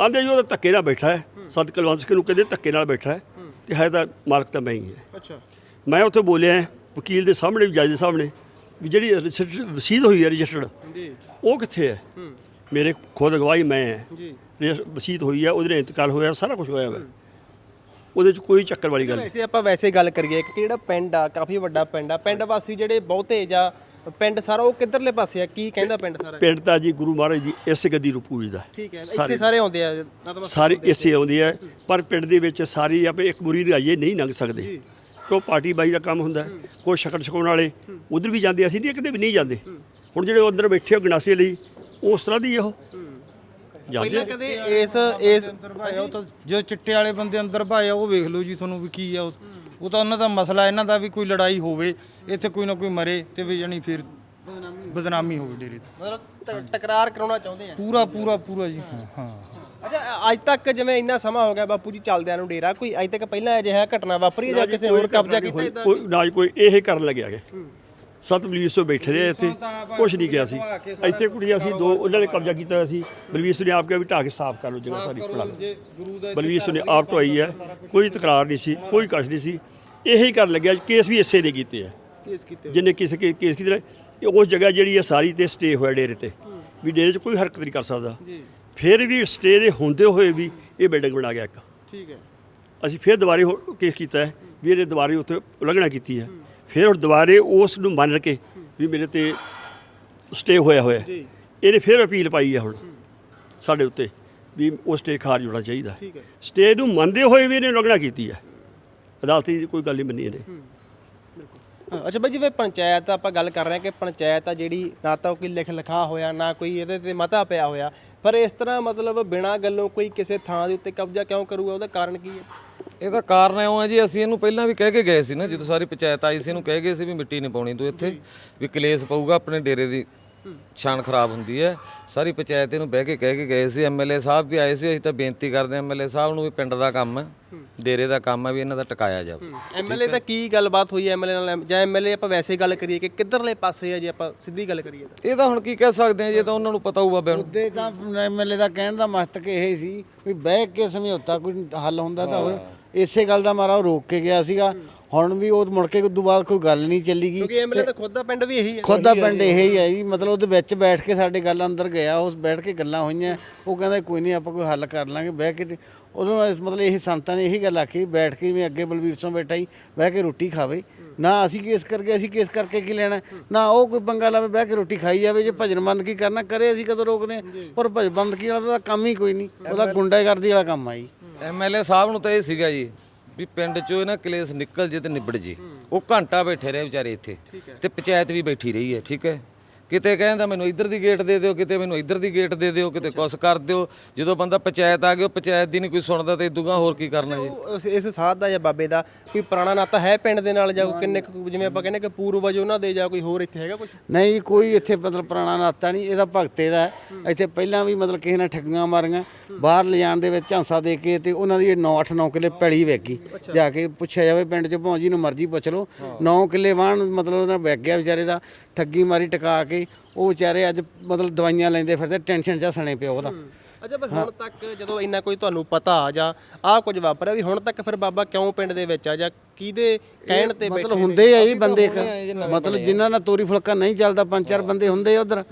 ਆਂਦੇ ਜੀ ਉਹਦਾ ਧੱਕੇ ਨਾਲ ਬੈਠਾ ਹੈ। ਸਤ ਕੁਲਵੰਤ ਸਿੰਘ ਨੂੰ ਕਹਿੰਦੇ ਧੱਕੇ ਨਾਲ ਬੈਠਾ ਹੈ। ਤੇ ਹੈ ਤਾਂ ਮਾਲਕ ਤਾਂ ਮੈਂ ਹੀ ਹੈ। ਅੱਛਾ। ਮੈਂ ਉੱਥੇ ਬੋਲਿਆ ਵਕੀਲ ਦੇ ਸਾਹਮਣੇ ਵੀ ਜੱਜ ਦੇ ਸਾਹਮਣੇ ਵੀ ਜਿਹੜੀ ਰਸੀਦ ਹੋਈ ਹੈ ਰਜਿਸਟਰਡ ਜੀ। ਉਹ ਕਿੱਥੇ ਹੈ? ਮੇਰੇ ਖੁਦ ਗਵਾਹੀ ਮੈਂ ਹੈ। ਜੀ। ਵਸੀਤ ਹੋਈ ਹੈ ਉਹਦੇ ਇੰਤਕਾਲ ਹੋਇਆ ਸਾਰਾ ਕੁਝ ਹੋਇਆ ਵਾ। ਉਹਦੇ 'ਚ ਕੋਈ ਚੱਕਰ ਵਾਲੀ ਗੱਲ ਨਹੀਂ। ਵੈਸੇ ਆਪਾਂ ਵੈਸੇ ਗੱਲ ਕਰੀਏ ਕਿ ਜਿਹੜਾ ਪਿੰਡ ਆ ਕਾਫੀ ਵੱਡਾ ਪਿੰਡ ਆ ਪਿੰਡ ਵਾਸੀ ਜਿਹੜੇ ਬਹੁਤੇ ਜਾਂ ਪਿੰਡ ਸਾਰਾ ਉਹ ਕਿੱਧਰਲੇ ਪਾਸੇ ਆ? ਕੀ ਕਹਿੰਦਾ ਪਿੰਡ ਸਾਰਾ? ਪਿੰਡ ਤਾਂ ਜੀ ਗੁਰੂ ਮਹਾਰਾਜ ਜੀ ਇਸੇ ਗੱਦੀ ਨੂੰ ਪੂਜਦਾ। ਠੀਕ ਹੈ ਇੱਥੇ ਸਾਰੇ ਆਉਂਦੇ ਆ ਸਾਰੇ ਇਸੇ ਆਉਂਦੇ ਆ ਪਰ ਪਿੰਡ ਦੇ ਵਿੱਚ ਸਾਰੀ ਆਪੇ ਇੱਕ ਮੁਰੀ ਰਾਈਏ ਨਹੀਂ ਲੰਘ ਸਕਦੇ। ਕਿਉਂ ਪਾਰਟੀ ਬਾਈ ਦਾ ਕੰਮ ਹੁੰਦਾ। ਕੋਈ ਸ਼ਕਲ ਛਕਾਉਣ ਵਾਲੇ ਉਧਰ ਵੀ ਜਾਂਦੇ ਅਸੀਂ ਨਹੀਂ ਕਿਤੇ ਵੀ ਨਹੀਂ ਜਾਂਦੇ। ਹੁਣ ਜਿਹੜੇ ਅੰਦਰ ਬੈਠੇ ਹੋ ਗਨਾਸੇ ਲਈ ਉਸ ਤਰ੍ਹਾਂ ਦੀ ਇਹੋ ਜਾਂਦੇ ਪਹਿਲਾਂ ਆ। ਕਦੇ ਇਸ ਇਸ ਅੰਦਰ ਭਾਇਆ ਉਹ ਤਾਂ ਜੋ ਚਿੱਟੇ ਵਾਲੇ ਬੰਦੇ ਅੰਦਰ ਭਾਇਆ ਉਹ ਵੇਖ ਲਓ ਜੀ ਤੁਹਾਨੂੰ ਵੀ ਕੀ ਆ ਉਹ ਉਹ ਤਾਂ ਉਹਨਾਂ ਦਾ ਮਸਲਾ ਇਹਨਾਂ ਦਾ ਵੀ ਕੋਈ ਲੜਾਈ ਹੋਵੇ ਇੱਥੇ ਕੋਈ ਨਾ ਕੋਈ ਮਰੇ ਤੇ ਵੀ ਜਾਨੀ ਫਿਰ ਬਦਨਾਮੀ। ਹੋਵੇ ਡੇਰੇ ਤੇ। ਮਤਲਬ ਟ- ਟਕਰਾਰ ਕਰਾਉਣਾ ਚਾਹੁੰਦੇ ਆ। ਪੂਰਾ ਪੂਰਾ ਪੂਰਾ ਜੀ ਹਾਂ। ਹਾਂ ਅੱਛਾ ਅ- ਅੱਜ ਤੱਕ ਜਿਵੇਂ ਇੰਨਾ ਸਮਾਂ ਹੋ ਗਿਆ ਬਾਪੂ ਜੀ ਚੱਲਦਿਆਂ ਨੂੰ ਡੇਰਾ ਕੋਈ ਅੱਜ ਤੱਕ ਪਹਿਲਾਂ ਅਜਿਹਾ ਘਟਨਾ ਵਾਪਰੀ ਹੈ ਜਾਂ ਕਿਸੇ ਹੋਰ ਕਬਜ਼ਾ ਕੀਤਾ ਕੋਈ- ਨਾ ਜੀ ਕੋਈ ਇਹ ਕਰਨ ਲੱਗਿਆ ਕਿ ਸੱਤ ਬਲਵੀਰ ਸਿੰਘ ਬੈਠੇ ਰਹੇ ਇੱਥੇ ਕੁਛ ਨਹੀਂ ਕਿਹਾ ਸੀ। ਇੱਥੇ ਕੁੜੀਆਂ ਸੀ ਦੋ ਉਹਨਾਂ ਨੇ ਕਬਜ਼ਾ ਕੀਤਾ ਹੋਇਆ ਸੀ। ਬਲਵੀਰ ਸਿੰਘ ਨੇ ਆਪ ਕਿਹਾ ਵੀ ਢਾਹ ਕੇ ਸਾਫ਼ ਕਰ ਲਓ ਜਗ੍ਹਾ ਸਾਰੀ ਪੜਾ ਬਲਵੀਰ ਸਿੰਘ ਨੇ ਆਪ ਢੋਈ ਹੈ ਕੋਈ ਤਕਰਾਰ ਨਹੀਂ ਸੀ ਕੋਈ ਕਸ਼ ਨਹੀਂ ਸੀ। ਇਹੀ ਕਰਨ ਲੱਗਿਆ ਕੇਸ ਵੀ ਇਸੇ ਨੇ ਕੀਤੇ ਆ। ਕੇਸ ਕੀਤੇ ਜਿੰਨੇ ਕਿਸੇ ਕੇਸ ਕੀਤੇ ਇਹ ਉਸ ਜਗ੍ਹਾ ਜਿਹੜੀ ਹੈ ਸਾਰੀ ਤੇ ਸਟੇ ਹੋਇਆ ਡੇਰੇ ਤੇ ਵੀ ਡੇਰੇ 'ਚ ਕੋਈ ਹਰਕਤ ਨਹੀਂ ਕਰ ਸਕਦਾ। ਫਿਰ ਵੀ ਸਟੇ ਦੇ ਹੁੰਦੇ ਹੋਏ ਵੀ ਇਹ ਬਿਲਡਿੰਗ ਬਣਾ ਗਿਆ ਇੱਕ। ਠੀਕ ਹੈ। ਅਸੀਂ ਫਿਰ ਦੁਬਾਰੇ ਹੋ- ਕੇਸ ਕੀਤਾ ਹੈ ਵੀ ਇਹਨੇ ਦੁਬਾਰੇ ਉੱਥੇ ਉਲੰਘਣਾ ਕੀਤੀ ਹੈ। ਫਿਰ ਹੁਣ ਦੁਬਾਰੇ ਉਸ ਨੂੰ ਮੰਨ ਕੇ ਵੀ ਮੇਰੇ ਤੇ ਸਟੇ ਹੋਇਆ ਹੋਇਆ। ਇਹਨੇ ਫਿਰ ਅਪੀਲ ਪਾਈ ਹੈ ਹੁਣ ਸਾਡੇ ਉੱਤੇ ਵੀ ਉਹ ਸਟੇ ਖਾਰਜ ਹੋਣਾ ਚਾਹੀਦਾ। ਠੀਕ ਹੈ। ਸਟੇ ਨੂੰ ਮੰਨਦੇ ਹੋਏ ਵੀ ਇਹਨੇ ਉਲੰਘਣਾ ਕੀਤੀ ਹੈ ਅਦਾਲਤੀ ਦੀ ਕੋਈ ਗੱਲ ਨਹੀਂ ਮੰਨੀ ਇਹਨੇ। ਅੱਛਾ ਬਾਈ ਜਿਵੇਂ ਪੰਚਾਇਤ ਆਪਾਂ ਗੱਲ ਕਰ ਰਹੇ ਹਾਂ ਕਿ ਪੰਚਾਇਤ ਆ ਜਿਹੜੀ ਨਾ ਤਾਂ ਕੋਈ ਲਿਖ ਲਿਖਾ ਹੋਇਆ ਨਾ ਕੋਈ ਇਹਦੇ ਤੇ ਮਤਾ ਪਿਆ ਹੋਇਆ ਪਰ ਇਸ ਤਰ੍ਹਾਂ ਮਤਲਬ ਬਿਨਾਂ ਗੱਲੋਂ ਕੋਈ ਕਿਸੇ ਥਾਂ ਦੇ ਉੱਤੇ ਕਬਜ਼ਾ ਕਿਉਂ ਕਰੂਗਾ? ਉਹਦਾ ਕਾਰਨ ਕੀ ਹੈ? ਇਹਦਾ ਕਾਰਨ ਇਉਂ ਹੈ ਜੀ ਅਸੀਂ ਇਹਨੂੰ ਪਹਿਲਾਂ ਵੀ ਕਹਿ ਕੇ ਗਏ ਸੀ ਨਾ ਜਦੋਂ ਸਾਰੀ ਪੰਚਾਇਤ ਆਈ ਸੀ ਇਹਨੂੰ ਕਹਿ ਗਏ ਸੀ ਵੀ ਮਿੱਟੀ ਨਹੀਂ ਪਾਉਣੀ ਤੂੰ ਇੱਥੇ ਵੀ ਕਲੇਸ਼ ਪਊਗਾ ਆਪਣੇ ਡੇਰੇ ਦੀ ਸ਼ਾਨ ਖਰਾਬ ਹੁੰਦੀ ਹੈ। ਸਾਰੀ ਪੰਚਾਇਤ ਇਹਨੂੰ ਬਹਿ ਕੇ ਕਹਿ ਕੇ ਗਏ ਸੀ ਐਮਐਲਏ ਸਾਹਿਬ ਵੀ ਆਏ ਸੀ ਅਸੀਂ ਤਾਂ ਬੇਨਤੀ ਕਰਦੇ ਐਮਐਲਏ ਸਾਹਿਬ ਨੂੰ ਵੀ ਪਿੰਡ ਦਾ ਕੰਮ ਹੈ ਡੇਰੇ ਦਾ ਕੰਮ ਹੈ ਵੀ ਇਹਨਾਂ ਦਾ ਟਿਕਾਇਆ ਜਾਵੇ। ਐਮਐਲਏ ਤਾਂ ਕੀ ਗੱਲਬਾਤ ਹੋਈ ਐਮਐਲਏ ਨਾਲ? ਜਾਂ ਐਮਐਲਏ ਆਪਾਂ ਵੈਸੇ ਗੱਲ ਕਰੀਏ ਕਿ ਕਿੱਧਰਲੇ ਪਾਸੇ ਆ ਜੇ ਆਪਾਂ ਸਿੱਧੀ ਗੱਲ ਕਰੀਏ ਤਾਂ? ਇਹ ਤਾਂ ਹੁਣ ਕੀ ਕਹਿ ਸਕਦੇ ਆ ਜੇ ਤਾਂ ਉਹਨਾਂ ਨੂੰ ਪਤਾ ਹੋਊ ਬਾਬਿਆਂ ਨੂੰ। ਉਹਦੇ ਤਾਂ ਐਮਐਲਏ ਦਾ ਕਹਿਣ ਦਾ ਮਕਸਦ ਇਹ ਸੀ ਵੀ ਬਹਿ ਕੇ ਸਮਝੌਤਾ ਕੋਈ ਹੱਲ ਹੁੰਦਾ ਤਾਂ ਹੋਰ। ਇਸੇ ਗੱਲ ਦਾ ਮਾਰਾ ਉਹ ਰੋਕ ਕੇ ਗਿਆ ਸੀਗਾ। ਹੁਣ ਵੀ ਉਹ ਮੁੜ ਕੇ ਉਦੋਂ ਬਾਅਦ ਕੋਈ ਗੱਲ ਨਹੀਂ ਚੱਲੀਗੀ ਕਿਉਂਕਿ ਐਮਐਲਏ ਤਾਂ ਖੁਦ ਦਾ ਪਿੰਡ ਵੀ ਇਹੀ ਹੈ। ਖੁਦ ਦਾ ਪਿੰਡ ਇਹ ਹੀ ਹੈ ਜੀ। ਮਤਲਬ ਉਹਦੇ ਵਿੱਚ ਬੈਠ ਕੇ ਸਾਡੇ ਗੱਲ ਅੰਦਰ ਗਿਆ ਉਸ ਬੈਠ ਕੇ ਗੱਲਾਂ ਹੋਈਆਂ। ਉਹ ਕਹਿੰਦਾ ਕੋਈ ਨਹੀਂ ਆਪਾਂ ਕੋਈ ਹੱਲ ਕਰ ਲਾਂਗੇ। ਬਹਿ ਕੇ ਉਦੋਂ ਇਸ- ਮਤਲਬ ਇਹ ਸੰਤਾਂ ਨੇ ਇਹੀ ਗੱਲ ਆਖੀ ਬੈਠ ਕੇ ਮੈਂ ਅੱਗੇ ਬਲਵੀਰ ਸਿੰਘ ਬੈਠਾ ਹੀ ਬਹਿ ਕੇ ਰੋਟੀ ਖਾਵੇ। ਨਾ ਅਸੀਂ ਕੇਸ ਕਰਕੇ ਅਸੀਂ ਕੇਸ ਕਰਕੇ ਕੀ ਲੈਣਾ? ਨਾ ਉਹ ਕੋਈ ਪੰਗਾ ਲਾਵੇ ਬਹਿ ਕੇ ਰੋਟੀ ਖਾਈ ਜਾਵੇ। ਜੇ ਭਜਨ ਬੰਦ ਕੀ ਕਰਨਾ ਕਰੇ ਅਸੀਂ ਕਦੋਂ ਰੋਕਦੇ ਹਾਂ? ਪਰ ਭਜਨ ਬੰਦ ਕੀ ਵਾਲਾ ਤਾਂ ਕੰਮ ਹੀ ਕੋਈ ਨਹੀਂ। ਉਹਦਾ ਗੁੰਡਾਗਰਦੀ ਵਾਲਾ ਕੰਮ ਆ ਜੀ। ਐਮਐਲਏ ਸਾਹਿਬ ਨੂੰ ਤਾਂ ਇਹ ਸੀਗਾ ਜੀ ਵੀ ਪਿੰਡ ਚੋਂ ਇਹਨਾਂ ਕਲੇਸ਼ ਨਿਕਲ ਜੇ ਤੇ ਨਿਬੜ ਜੇ। ਉਹ ਘੰਟਾ ਬੈਠੇ ਰਹੇ ਵਿਚਾਰੇ ਇੱਥੇ ਤੇ ਪੰਚਾਇਤ ਵੀ ਬੈਠੀ ਰਹੀ ਹੈ ਠੀਕ ਹੈ। ਕਿਤੇ ਕਹਿੰਦਾ ਮੈਨੂੰ ਇੱਧਰ ਦੀ ਗੇਟ ਦੇ ਦਿਓ ਕਿਤੇ ਮੈਨੂੰ ਇੱਧਰ ਦੀ ਗੇਟ ਦੇ ਦਿਓ ਕਿਤੇ ਕੁਛ ਕਰ ਦਿਓ। ਜਦੋਂ ਬੰਦਾ ਪੰਚਾਇਤ ਆ ਗਿਆ ਪੰਚਾਇਤ ਦੀ ਨਹੀਂ ਕੋਈ ਸੁਣਦਾ ਤੇ ਇਦੂਗਾ ਹੋਰ ਕੀ ਕਰਨਾ ਜੀ? ਉਸ- ਇਸ ਸਾਧ ਦਾ ਜਾਂ ਬਾਬੇ ਦਾ ਕੋਈ ਪੁਰਾਣਾ ਨਾਤਾ ਹੈ ਪਿੰਡ ਦੇ ਨਾਲ ਜਾਂ ਕੋਈ ਕਿੰਨੇ ਕੁ ਜਿਵੇਂ ਆਪਾਂ ਕਹਿੰਦੇ ਕਿ ਪੂਰਵਜ ਉਹਨਾਂ ਦੇ ਜਾਂ ਕੋਈ ਹੋਰ ਇੱਥੇ ਹੈਗਾ ਕੁਝ ਨਹੀਂ ਜੀ, ਕੋਈ ਇੱਥੇ ਮਤਲਬ ਪੁਰਾਣਾ ਨਾਤਾ ਨਹੀਂ ਇਹਦਾ ਭਗਤੇ ਦਾ ਹੈ। ਇੱਥੇ ਪਹਿਲਾਂ ਵੀ ਮਤਲਬ ਕਿਸੇ ਨੇ ਠੱਗੀਆਂ ਮਾਰੀਆਂ। ਬਾਹਰ ਲਿਜਾਣ ਦੇ ਵਿੱਚ ਝਾਂਸਾ ਦੇ ਕੇ ਤੇ ਉਹਨਾਂ ਦੀ 9 8 9 ਕਿੱਲੇ ਪੈਲੀ ਵੇਗੀ ਜਾ ਕੇ ਪੁੱਛਿਆ ਜਾਵੇ ਪਿੰਡ 'ਚ ਭਾਂ ਜੀ ਨੂੰ ਮਰਜ਼ੀ ਪੁੱਛ ਲਓ। 9 ਕਿੱਲੇ ਵਾਹਣ ਮਤਲਬ ਉਹਨਾਂ ਵਗ ਗਿਆ ਵਿਚਾਰੇ ਦਾ ਠੱਗੀ ਮਾਰੀ ਟਕਾ ਕੇ ਉਹ ਵਿਚਾਰੇ ਅੱਜ ਮਤਲਬ ਦਵਾਈਆਂ ਲੈਂਦੇ ਫਿਰਦੇ ਟੈਨਸ਼ਨ 'ਚ ਸਣੇ ਪਿਓ ਉਹਦਾ। ਅੱਛਾ ਪਰ ਹੁਣ ਤੱਕ ਜਦੋਂ ਇੰਨਾ ਕੋਈ ਤੁਹਾਨੂੰ ਪਤਾ ਜਾਂ ਆਹ ਕੁਝ ਵਾਪਰਿਆ ਵੀ ਹੁਣ ਤੱਕ ਫਿਰ ਬਾਬਾ ਕਿਉਂ ਪਿੰਡ ਦੇ ਵਿੱਚ ਆ ਜਾਂ ਕਿਹਦੇ ਕਹਿਣ ਤੇ ਬੈਠੇ ਮਤਲਬ ਹੁੰਦੇ ਆ ਜੀ ਬੰਦੇ ਮਤਲਬ ਜਿਨ੍ਹਾਂ ਨਾਲ ਤੋਰੀ ਫੁਲਕਾ ਨਹੀਂ ਚੱਲਦਾ ਪੰਜ ਚਾਰ ਬੰਦੇ ਹੁੰਦੇ ਆ ਉਧਰ।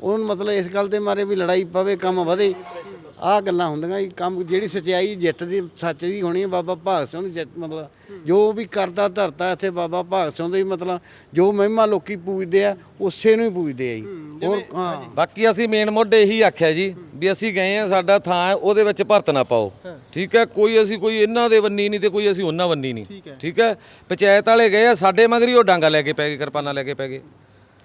ਉਹਨਾਂ ਮਤਲਬ ਇਸ ਗੱਲ ਤੇ ਮਾਰੇ ਵੀ ਲੜਾਈ ਪਵੇ ਕੰਮ ਵਧੇ। ਆਹ ਗੱਲਾਂ ਹੁੰਦੀਆਂ ਜੀ ਕੰਮ ਜਿਹੜੀ ਸਚਾਈ ਜਿੱਤਦੀ ਸੱਚ ਦੀ ਹੋਣੀ ਹੈ ਬਾਬਾ ਭਾਗ ਸਿੰਘ ਦੀ ਜਿੱਤ ਮਤਲਬ ਜੋ ਵੀ ਕਰਦਾ ਧਰਤਾ ਇੱਥੇ ਬਾਬਾ ਭਾਗ ਸਿੰਘ ਦੀ ਮਤਲਬ ਜੋ ਮਹਿਮਾ ਲੋਕੀ ਪੂਜਦੇ ਆ ਉਸੇ ਨੂੰ ਹੀ ਪੂਜਦੇ ਆ ਜੀ। ਹੋਰ ਹਾਂ। ਬਾਕੀ ਅਸੀਂ ਮੇਨ ਮੋਢੇ ਇਹੀ ਆਖਿਆ ਜੀ ਵੀ ਅਸੀਂ ਗਏ ਆ ਸਾਡਾ ਥਾਂ ਹੈ ਉਹਦੇ ਵਿੱਚ ਭਰਤ ਨਾ ਪਾਓ। ਠੀਕ ਹੈ ਕੋਈ ਅਸੀਂ ਕੋਈ ਇਹਨਾਂ ਦੇ ਬੰਨੀ ਨਹੀਂ ਤੇ ਕੋਈ ਅਸੀਂ ਉਹਨਾਂ ਬੰਨੀ ਨਹੀਂ। ਠੀਕ ਹੈ। ਪੰਚਾਇਤ ਵਾਲੇ ਗਏ ਆ ਸਾਡੇ ਮਗਰੀ ਉਹ ਡਾਂਗਾ ਲੈ ਕੇ ਪੈ ਗਏ ਕਿਰਪਾਨਾਂ ਲੈ ਕੇ ਪੈ ਗਏ।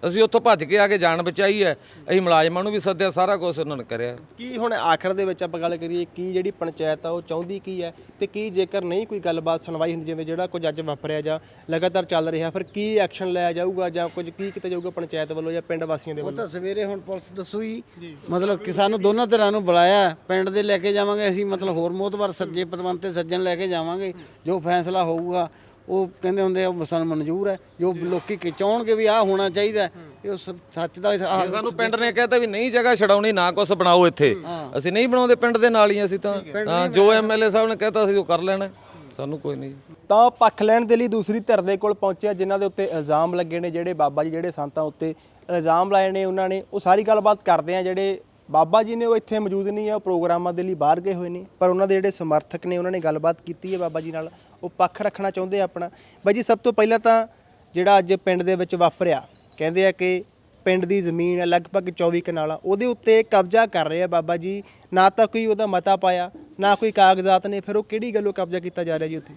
ਅਸੀਂ ਉੱਥੋਂ ਭੱਜ ਕੇ ਆ ਕੇ ਜਾਨ ਬਚਾਈ ਹੈ। ਅਸੀਂ ਮੁਲਾਜ਼ਮਾਂ ਨੂੰ ਵੀ ਸੱਦਿਆ ਸਾਰਾ ਕੁਝ ਉਹਨਾਂ ਨੇ ਕਰਿਆ। ਕੀ ਹੁਣ ਆਖਰ ਦੇ ਵਿੱਚ ਆਪਾਂ ਗੱਲ ਕਰੀਏ ਕੀ ਜਿਹੜੀ ਪੰਚਾਇਤ ਆ ਉਹ ਚਾਹੁੰਦੀ ਕੀ ਹੈ ਤੇ ਕੀ ਜੇਕਰ ਨਹੀਂ ਕੋਈ ਗੱਲਬਾਤ ਸੁਣਵਾਈ ਹੁੰਦੀ ਜਿਵੇਂ ਜਿਹੜਾ ਕੁਝ ਅੱਜ ਵਾਪਰਿਆ ਜਾਂ ਲਗਾਤਾਰ ਚੱਲ ਰਿਹਾ ਫਿਰ ਕੀ ਐਕਸ਼ਨ ਲਿਆ ਜਾਊਗਾ ਜਾਂ ਕੁਝ ਕੀ ਕੀਤਾ ਜਾਊਗਾ ਪੰਚਾਇਤ ਵੱਲੋਂ ਜਾਂ ਪਿੰਡ ਵਾਸੀਆਂ ਦੇ ਉਹ ਵੱਲੋਂ? ਤਾਂ ਸਵੇਰੇ ਹੁਣ ਪੁਲਿਸ ਦੱਸੂ ਹੀ ਮਤਲਬ ਕਿ ਸਾਨੂੰ ਦੋਨਾਂ ਤਰ੍ਹਾਂ ਨੂੰ ਬੁਲਾਇਆ ਪਿੰਡ ਦੇ ਲੈ ਕੇ ਜਾਵਾਂਗੇ ਅਸੀਂ ਮਤਲਬ ਹੋਰ ਮੋਤਬਰ ਸੱਜੇ ਪਤਵੰਤ ਤੇ ਸੱਜਣ ਲੈ ਕੇ ਜਾਵਾਂਗੇ ਜੋ ਫੈਸਲਾ ਹੋਊਗਾ। ਉਹ ਕਹਿੰਦੇ ਹੁੰਦੇ ਆ ਉਹ ਸਾਨੂੰ ਮਨਜ਼ੂਰ ਹੈ। ਜੋ ਲੋਕੀ ਕਿ ਚਾਹਣਗੇ ਵੀ ਆਹ ਹੋਣਾ ਚਾਹੀਦਾ ਇਹ ਉਹ ਸ- ਸੱਚ ਦਾ ਆਹ ਸਾਨੂੰ ਪਿੰਡ ਨੇ ਕਹਿਤਾ ਵੀ ਨਹੀਂ ਜਗ੍ਹਾ ਛਡਾਉਣੀ ਨਾ ਕੁਛ ਬਣਾਓ ਇੱਥੇ। ਅਸੀਂ ਨਹੀਂ ਬਣਾਉਂਦੇ ਪਿੰਡ ਦੇ ਨਾਲ ਹੀ ਅਸੀਂ ਤਾਂ। ਹਾਂ। ਜੋ ਐਮਐਲਏ ਸਾਹਿਬ ਨੇ ਕਹਿਤਾ ਸੀ ਉਹ ਕਰ ਲੈਣਾ ਸਾਨੂੰ ਕੋਈ ਨਹੀਂ। ਤਾਂ ਪੱਖ ਲੈਣ ਦੇ ਲਈ ਦੂਸਰੀ ਧਿਰ ਦੇ ਕੋਲ ਪਹੁੰਚਿਆ ਜਿਨ੍ਹਾਂ ਦੇ ਉੱਤੇ ਇਲਜ਼ਾਮ ਲੱਗੇ ਨੇ ਜਿਹੜੇ ਬਾਬਾ ਜੀ ਜਿਹੜੇ ਸੰਤਾਂ ਉੱਤੇ ਇਲਜ਼ਾਮ ਲਾਏ ਨੇ ਉਹਨਾਂ ਨੇ ਉਹ ਸਾਰੀ ਗੱਲਬਾਤ ਕਰਦੇ ਆ ਜਿਹੜੇ ਬਾਬਾ ਜੀ ਨੇ ਉਹ ਇੱਥੇ ਮੌਜੂਦ ਨਹੀਂ ਆ ਉਹ ਪ੍ਰੋਗਰਾਮਾਂ ਦੇ ਲਈ ਬਾਹਰ ਗਏ ਹੋਏ ਨੇ। ਪਰ ਉਹਨਾਂ ਦੇ ਜਿਹੜੇ ਸਮਰਥਕ ਨੇ ਉਹਨਾਂ ਨੇ ਗੱਲਬਾਤ ਕੀਤੀ ਹੈ ਬਾਬਾ ਜੀ ਨਾਲ। ਉਹ ਪੱਖ ਰੱਖਣਾ ਚਾਹੁੰਦੇ ਆ ਆਪਣਾ। ਬਾਈ ਜੀ ਸਭ ਤੋਂ ਪਹਿਲਾਂ ਤਾਂ ਜਿਹੜਾ ਅੱਜ ਪਿੰਡ ਦੇ ਵਿੱਚ ਵਾਪਰਿਆ ਕਹਿੰਦੇ ਆ ਕਿ ਪਿੰਡ ਦੀ ਜ਼ਮੀਨ ਹੈ ਲਗਭਗ 24 ਕਨਾਲਾ ਉਹਦੇ ਉੱਤੇ ਕਬਜ਼ਾ ਕਰ ਰਹੇ ਆ ਬਾਬਾ ਜੀ। ਨਾ ਤਾਂ ਕੋਈ ਉਹਦਾ ਮਤਾ ਪਾਇਆ ਨਾ ਕੋਈ ਕਾਗਜ਼ਾਤ ਨੇ ਫਿਰ ਉਹ ਕਿਹੜੀ ਗੱਲੋਂ ਕਬਜ਼ਾ ਕੀਤਾ ਜਾ ਰਿਹਾ ਜੀ ਉੱਥੇ?